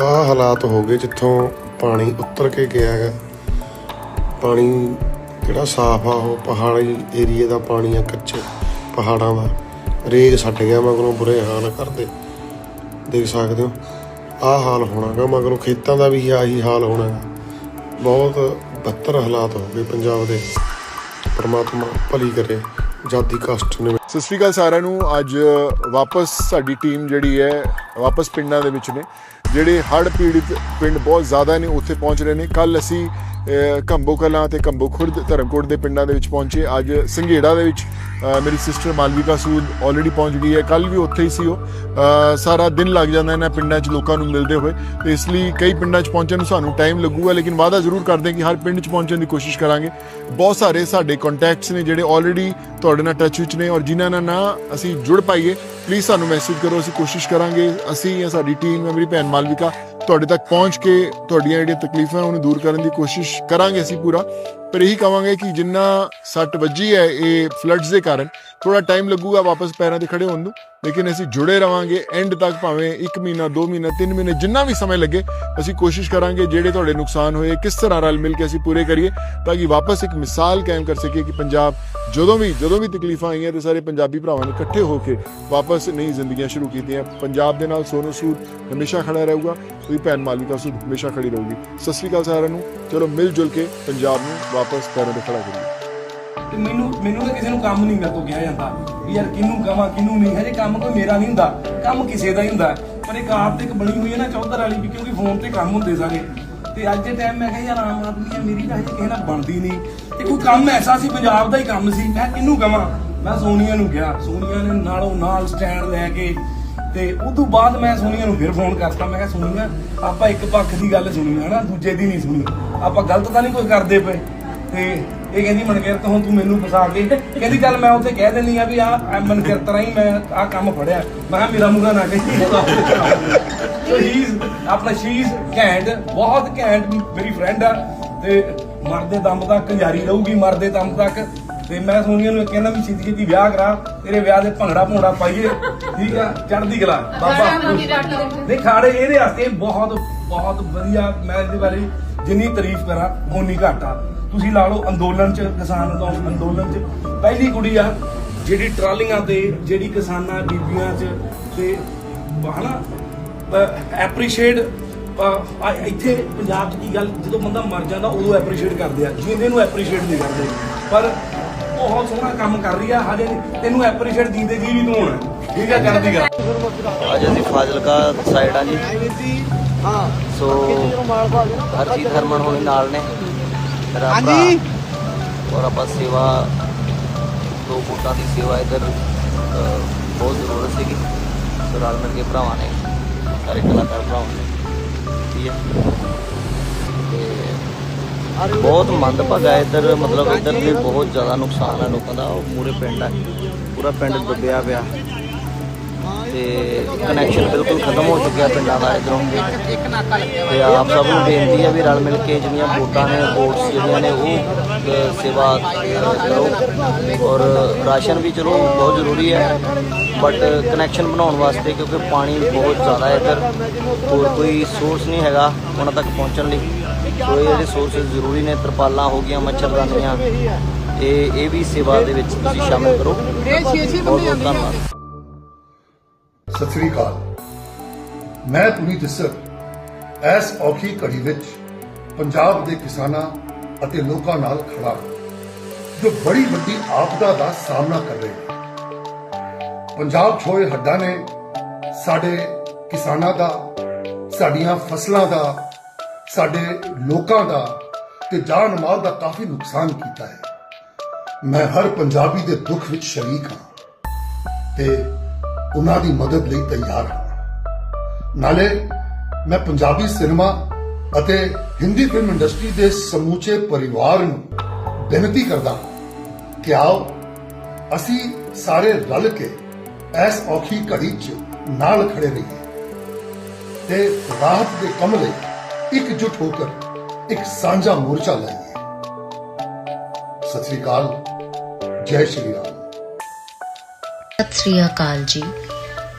ਆਹ ਹਾਲਾਤ ਹੋ ਗਏ ਜਿੱਥੋਂ ਪਾਣੀ ਉੱਤਰ ਕੇ ਗਿਆ ਹੈਗਾ ਪਾਣੀ ਕਿਹੜਾ ਸਾਫ਼ ਆ, ਉਹ ਪਹਾੜੀ ਏਰੀਏ ਦਾ ਪਾਣੀ ਆ, ਕੱਚੇ ਪਹਾੜਾਂ ਦਾ। ਰੇਗ ਛੱਡ ਗਿਆ ਮਗਰੋਂ ਬੁਰੇ ਹਾਲ ਕਰਦੇ ਦੇਖ ਸਕਦੇ ਹੋ, ਆਹ ਹਾਲ ਹੋਣਾਗਾ ਮਗਰੋਂ ਖੇਤਾਂ ਦਾ ਵੀ ਆਹੀ ਹਾਲ ਹੋਣਾ ਬਹੁਤ ਬੱਤਰ ਹਾਲਾਤ ਹੋ ਗਏ ਪੰਜਾਬ ਦੇ। ਪਰਮਾਤਮਾ ਭਲੀ ਕਰੇ ਜਾਦੀ ਕਸ਼ਟ ਨੇ ਸਤਿ ਸ਼੍ਰੀ ਅਕਾਲ ਸਾਰਿਆਂ ਨੂੰ। ਅੱਜ ਵਾਪਸ ਸਾਡੀ ਟੀਮ ਜਿਹੜੀ ਹੈ, ਵਾਪਸ ਪਿੰਡਾਂ ਦੇ ਵਿੱਚ ਨੇ। ਜਿਹੜੇ ਹੜ੍ਹ ਪੀੜਿਤ ਪਿੰਡ ਬਹੁਤ ਜ਼ਿਆਦਾ ਨੇ ਉੱਥੇ ਪਹੁੰਚ ਰਹੇ ਨੇ। ਕੱਲ ਅਸੀਂ ਕੰਬੋ ਕਲਾਂ ਤੇ ਕੰਬੋ ਖੁਰਦ ਧਰਮਕੋਟ ਦੇ ਪਿੰਡਾਂ ਦੇ ਵਿੱਚ ਪਹੁੰਚੇ। ਅੱਜ ਸੰਘੇੜਾ ਦੇ ਵਿੱਚ ਮੇਰੀ ਸਿਸਟਰ ਮਾਲਵਿਕਾ ਸੂਦ ਆਲਰੇਡੀ ਪਹੁੰਚ ਗਈ ਹੈ। ਕੱਲ ਵੀ ਉੱਥੇ ਹੀ ਸੀ ਉਹ। ਸਾਰਾ ਦਿਨ ਲੱਗ ਜਾਂਦਾ ਇਹਨਾਂ ਪਿੰਡਾਂ 'ਚ ਲੋਕਾਂ ਨੂੰ ਮਿਲਦੇ ਹੋਏ। ਤੇ ਇਸ ਲਈ ਕਈ ਪਿੰਡਾਂ 'ਚ ਪਹੁੰਚਣ ਨੂੰ ਸਾਨੂੰ ਟਾਈਮ ਲੱਗੂਗਾ, ਲੇਕਿਨ ਵਾਅਦਾ ਜ਼ਰੂਰ ਕਰਦੇ ਹਾਂ ਕਿ ਹਰ ਪਿੰਡ 'ਚ ਪਹੁੰਚਣ ਦੀ ਕੋਸ਼ਿਸ਼ ਕਰਾਂਗੇ। ਬਹੁਤ ਸਾਰੇ ਸਾਡੇ ਕੰਟੈਕਟਸ ਨੇ ਜਿਹੜੇ ਆਲਰੇਡੀ ਤੁਹਾਡੇ ਨਾਲ ਟੱਚ ਵਿੱਚ ਨੇ ਔਰ ਜਿਨ੍ਹਾਂ ਨਾਲ ਨਾ ਅਸੀਂ ਜੁੜ ਪਾਈਏ। ਪਲੀਜ਼ ਸਾਨੂੰ ਮੈਸੇਜ ਕਰੋ, ਅਸੀਂ ਕੋਸ਼ਿਸ਼ ਕਰਾਂਗੇ। ਅਸੀਂ ਜਾਂ ਸਾਡੀ ਟੀਮ ਜਾਂ ਮੇਰੀ ਭੈਣ ਮਾਲਵਿਕਾ ਤੁਹਾਡੇ ਤੱਕ ਪਹੁੰਚ ਕੇ ਤੁਹਾਡੀਆਂ ਜਿਹੜੀਆਂ ਤਕਲੀਫਾਂ, ਉਹਨੂੰ ਦੂਰ ਕਰਨ ਦੀ ਕੋਸ਼ਿਸ਼ ਕਰਾਂਗੇ ਅਸੀਂ ਪੂਰਾ। ਪਰ ਇਹੀ ਕਵਾਂਗੇ ਕਿ ਜਿੰਨਾ ਸੱਟ ਵੱਜੀ ਹੈ, ਇਹ ਫਲੱਡਸ ਦੇ ਕਾਰਨ ਥੋੜਾ ਟਾਈਮ ਲੱਗੂਗਾ ਵਾਪਸ ਪੈਰਾਂ ਤੇ ਖੜੇ ਹੋਣ ਨੂੰ, ਲੇਕਿਨ ਅਸੀਂ ਜੁੜੇ ਰਵਾਂਗੇ ਐਂਡ ਤੱਕ ਭਾਵੇਂ 1 ਮਹੀਨਾ 2 ਮਹੀਨਾ 3 ਮਹੀਨੇ, ਜਿੰਨਾ ਵੀ ਸਮੇਂ ਲੱਗੇ, ਅਸੀਂ ਕੋਸ਼ਿਸ਼ ਕਰਾਂਗੇ ਜਿਹੜੇ ਤੁਹਾਡੇ ਨੁਕਸਾਨ ਹੋਏ, ਕਿਸ ਤਰ੍ਹਾਂ ਰਲ ਮਿਲ ਕੇ ਅਸੀਂ ਪੂਰੇ ਕਰੀਏ, ਤਾਂ ਕਿ ਵਾਪਸ ਇੱਕ ਮਿਸਾਲ ਕਾਇਮ ਕਰ ਸਕੀਏ ਕਿ ਪੰਜਾਬ ਜਦੋਂ ਵੀ ਜਦੋਂ ਵੀ ਤਕਲੀਫਾਂ ਆਈਆਂ ਤੇ ਸਾਰੇ ਪੰਜਾਬੀ ਭਰਾਵਾਂ ਨੇ ਇਕੱਠੇ ਹੋ ਕੇ ਵਾਪਸ ਨਈ ਜ਼ਿੰਦਗੀਆਂ ਸ਼ੁਰੂ ਕੀਤੀਆਂ। ਪੰਜਾਬ ਦੇ ਨਾਲ ਸੋਨੂ ਸੂਦ ਹਮੇਸ਼ਾ ਖੜਾ ਰਹੂਗਾ, ਉਹਦੀ ਭੈਣ ਮਾਲਿਕਾ ਸੂਦ ਹਮੇਸ਼ਾ ਖੜੀ ਰਹੂਗੀ। ਸਤਿ ਸ਼੍ਰੀ ਅਕਾਲ ਸਾਰਿਆਂ ਨੂੰ, ਚਲੋ ਮਿਲ ਜੁਲ ਕੇ ਪੰਜਾਬ ਨੂੰ ਵਾਪਸ ਪੈਰਾਂ ਤੇ ਖੜਾ ਕਰੀਏ ਤੇ ਮੈਨੂੰ ਮੈਨੂੰ ਤਾਂ ਕਿਸੇ ਨੂੰ ਕੰਮ ਨਹੀਂ ਮੇਰੇ ਤੋਂ ਕਿਹਾ ਜਾਂਦਾ ਵੀ ਯਾਰ ਕਿਹਨੂੰ ਕਵਾਂ, ਕਿਹਨੂੰ ਨਹੀਂ। ਹਜੇ ਕੰਮ ਕੋਈ ਮੇਰਾ ਨਹੀਂ ਹੁੰਦਾ, ਕੰਮ ਕਿਸੇ ਦਾ ਹੀ ਹੁੰਦਾ। ਪਰ ਇੱਕ ਆਪ ਤੇ ਇੱਕ ਬਣੀ ਹੋਈ ਹੈ ਨਾ ਚੌਧਰ ਵਾਲੀ ਵੀ, ਕਿਉਂਕਿ ਫੋਨ ਤੇ ਕੰਮ ਹੁੰਦੇ ਸਾਰੇ। ਤੇ ਅੱਜ ਦੇ ਟਾਈਮ ਮੈਂ ਕਿਹਾ, ਯਾਰ ਆਮ ਆਦਮੀ ਆ ਮੇਰੀ ਤਾਂ ਹਜੇ ਕਿਸੇ ਨਾਲ ਬਣਦੀ ਨਹੀਂ। ਤੇ ਕੋਈ ਕੰਮ ਐਸਾ ਸੀ, ਪੰਜਾਬ ਦਾ ਹੀ ਕੰਮ ਸੀ। ਮੈਂ ਕਿਹਨੂੰ ਕਵਾਂ? ਮੈਂ ਸੋਨੀਆ ਨੂੰ ਕਿਹਾ। ਸੋਨੀਆ ਨੇ ਨਾਲੋਂ ਨਾਲ ਸਟੈਂਡ ਲੈ ਕੇ ਤੇ ਉਸ ਤੋਂ ਬਾਅਦ ਮੈਂ ਸੋਨੀਆ ਨੂੰ ਫਿਰ ਫੋਨ ਕਰਤਾ। ਮੈਂ ਕਿਹਾ, ਸੋਨੀਆ, ਆਪਾਂ ਇੱਕ ਪੱਖ ਦੀ ਗੱਲ ਸੁਣੀ ਹੈ ਨਾ, ਦੂਜੇ ਦੀ ਨਹੀਂ ਸੁਣੀ। ਆਪਾਂ ਗਲਤ ਤਾਂ ਨਹੀਂ ਕੋਈ ਕਰਦੇ ਪਏ? ਤੇ ਇਹ ਕਹਿੰਦੀ ਮਨਕਿਰਤ ਹੁਣ ਤੂੰ ਮੈਨੂੰ ਫਸਾ ਕੇ ਕਹਿੰਦੀ ਚੱਲ ਮੈਂ ਉੱਥੇ ਕਹਿ ਦਿੰਦੀ ਆ ਵੀ ਆ ਮਨਕਿਰਤ ਰਾਹੀਂ ਮੈਂ ਆ ਕੰਮ ਫੜਿਆ। ਮੈਂ ਕਿਹਾ ਮੇਰਾ ਮੂੰਹ ਨਾ ਕਹੀ ਸੋ ਹੀ ਆਪਣਾ ਸ਼ੀਜ਼ ਘੈਂਟ ਬਹੁਤ ਘੈਂਟ ਮੇਰੀ ਫਰੈਂਡ ਆ। ਤੇ ਮਰਦੇ ਦਮ ਤੱਕ ਜਾਰੀ ਰਹੂਗੀ ਮਰਦੇ ਦਮ ਤੱਕ। ਤੇ ਮੈਂ ਸੋਨੀਆ ਨੂੰ ਕਹਿੰਦਾ ਵੀ ਛੇਤੀ ਛੇਤੀ ਵਿਆਹ ਕਰਾ ਤੇਰੇ ਵਿਆਹ ਦੇ ਭੰਗੜਾ ਭੋੜਾ ਪਾਈਏ। ਠੀਕ ਆ ਚੜ੍ਹਦੀ ਕਲਾ ਬਾਬਾ। ਨਹੀਂ ਖਾੜੇ ਇਹਦੇ ਵਾਸਤੇ ਬਹੁਤ ਬਹੁਤ ਵਧੀਆ ਮੈਂ ਇਹਦੇ ਬਾਰੇ ਜਿੰਨੀ ਤਾਰੀਫ ਕਰਾਂ ਓਨੀ ਘੱਟ ਤੁਸੀਂ ਲਾ ਲਓ ਅੰਦੋਲਨ ਚ ਕਿਸਾਨ ਅੰਦੋ- ਅੰਦੋਲਨ ਚ। ਪਹਿਲੀ ਕੁੜੀ ਆ ਜਿਹੜੀ ਟਰਾਲੀਆਂ ਤੇ ਜਿਹੜੀ ਕਿਸਾਨਾਂ ਬੀਬੀਆਂ ਚ ਤੇ ਹਨਾ ਐਪਰੀਸ਼ੀਏਟ ਇੱਥੇ ਪੰਜਾਬ 'ਚ ਕੀ ਗੱਲ ਜਦੋਂ ਬੰਦਾ ਮਰ ਜਾਂਦਾ ਉਦੋਂ ਐਪਰੀਸ਼ੀਏਟ ਕਰਦੇ ਆ। ਜਿੰਦੇ ਨੂੰ ਐਪਰੀਸ਼ੀਏਟ ਨਹੀਂ ਕਰਦੇ। ਪਰ ਬਹੁਤ ਸੋਹਣਾ ਕੰਮ ਕਰ ਰਹੀ ਆ ਹਜੇ ਤੈਨੂੰ ਐਪਰੀਸ਼ੀਏਟ ਜਿੰਦੇ ਜੀ ਵੀ ਤੂੰ ਹੋਣਾ ਠੀਕ ਆ ਕਰਨ ਦੀ ਗੱਲ। ਅੱਜ ਅਸੀਂ ਫਾਜ਼ਿਲਕਾ ਸਾਈਡ ਆ ਜੀ। ਸੋ। ਹਰਜੀਤ ਹਰਮਨ ਹੋਣੀ ਨਾਲ ਨੇ। ਮੇਰਾ ਹਾਂਜੀ? ਔਰ ਆਪਾਂ ਸੇਵਾ ਦੋ ਫੁੱਟਾਂ ਦੀ ਸੇਵਾ ਇਧਰ ਬਹੁਤ ਜ਼ਰੂਰਤ ਸੀਗੀ। ਸੋ ਰਲ ਮਿਲ ਕੇ ਭਰਾਵਾਂ ਨੇ ਸਾਰੇ ਕਲਾਕਾਰ ਭਰਾਵਾਂ ਨੇ ਠੀਕ ਹੈ। ਤੇ ਬਹੁਤ ਮੰਦਭਾਗਾ ਇੱਧਰ ਮਤਲਬ ਇੱਧਰ ਤੇ ਬਹੁਤ ਜ਼ਿਆਦਾ ਨੁਕਸਾਨ ਹੈ ਲੋਕਾਂ ਦਾ। ਉਹ ਮੂਰੇ ਪਿੰਡ ਹੈ ਪੂਰਾ ਪਿੰਡ ਡੁੱਬਿਆ ਪਿਆ। ਤੇ ਕਨੈਕਸ਼ਨ ਬਿਲਕੁਲ ਖਤਮ ਹੋ ਚੁੱਕਿਆ ਪਿੰਡਾਂ ਦਾ ਇਧਰੋਂ ਤੇ ਆਪ ਸਭ ਨੂੰ ਬੇਨਤੀ ਹੈ ਵੀ ਰਲ ਮਿਲ ਕੇ ਜਿਹੜੀਆਂ ਵੋਟਾਂ ਨੇ ਵੋਟਸ ਜਿਹੜੀਆਂ ਨੇ, ਉਹ ਸੇਵਾ ਕਰੋ। ਔਰ ਰਾਸ਼ਨ ਵੀ ਚਲੋ, ਬਹੁਤ ਜ਼ਰੂਰੀ ਹੈ। ਬਟ ਕਨੈਕਸ਼ਨ ਬਣਾਉਣ ਵਾਸਤੇ ਕਿਉਂਕਿ ਪਾਣੀ ਬਹੁਤ ਜ਼ਿਆਦਾ ਹੈ ਇੱਧਰ। ਹੋਰ ਕੋਈ ਸੋਰਸ ਨਹੀਂ ਹੈਗਾ ਉਹਨਾਂ ਤੱਕ ਪਹੁੰਚਣ ਲਈ। ਸੋ ਇਹ ਜਿਹੜੇ ਸੋਰਸਸ ਜ਼ਰੂਰੀ ਨੇ, ਤਰਪਾਲਾਂ ਹੋ ਗਈਆਂ ਮੱਛਰਦਾਨੀਆਂ ਇਹ ਇਹ ਵੀ ਸੇਵਾ ਦੇ ਵਿੱਚ ਤੁਸੀਂ ਸ਼ਾਮਿਲ ਕਰੋ। ਬਹੁਤ ਬਹੁਤ ਧੰਨਵਾਦ। ਸਤਿ ਸ੍ਰੀ ਅਕਾਲ। ਮੈਂ ਪੁਨੀਤ ਜੱਸਰ। ਇਸ ਔਖੀ ਘੜੀ ਵਿੱਚ ਪੰਜਾਬ ਦੇ ਕਿਸਾਨਾਂ ਅਤੇ ਲੋਕਾਂ ਨਾਲ ਖੜਾ ਜੋ ਬੜੀ ਵੱਡੀ ਆਪਦਾ ਦਾ ਸਾਹਮਣਾ ਕਰ ਰਹੇ ਨੇ। ਪੰਜਾਬ ਛੋਏ ਹੱਡਾਂ ਨੇ ਸਾਡੇ ਕਿਸਾਨਾਂ ਦਾ, ਸਾਡੀਆਂ ਫਸਲਾਂ ਦਾ, ਸਾਡੇ ਲੋਕਾਂ ਦਾ ਤੇ ਜਾਨ ਮਾਲ ਦਾ ਕਾਫੀ ਨੁਕਸਾਨ ਕੀਤਾ ਹੈ। ਮੈਂ ਹਰ ਪੰਜਾਬੀ ਦੇ ਦੁੱਖ ਵਿੱਚ ਸ਼ਰੀਕ ਹਾਂ ਤੇ ਉਹਨਾਂ ਦੀ ਮਦਦ ਲਈ ਤਿਆਰ ਹਾਂ। ਨਾਲੇ ਮੈਂ ਪੰਜਾਬੀ ਸਿਨੇਮਾ ਅਤੇ ਹਿੰਦੀ ਫਿਲਮ ਇੰਡਸਟਰੀ ਦੇ ਸਮੂਚੇ ਪਰਿਵਾਰ ਨੂੰ ਬੇਨਤੀ ਕਰਦਾ ਹਾਂ ਕਿ ਆਓ, ਅਸੀਂ ਸਾਰੇ ਰਲ ਕੇ ਇਸ ਔਖੀ ਘੜੀ 'ਚ ਨਾਲ ਖੜੇ ਰਹੀਏ ਤੇ ਰਾਹਤ ਦੇ ਕੰਮ ਲਈ ਇਕਜੁੱਟ ਹੋ ਕੇ ਇੱਕ ਸਾਂਝਾ ਮੋਰਚਾ ਲਾਈਏ। ਸਤਿ ਸ੍ਰੀ ਅਕਾਲ, ਜੈ ਸ਼੍ਰੀ ਰਾਮ। ਸਤਿ ਸ੍ਰੀ ਅਕਾਲ ਜੀ।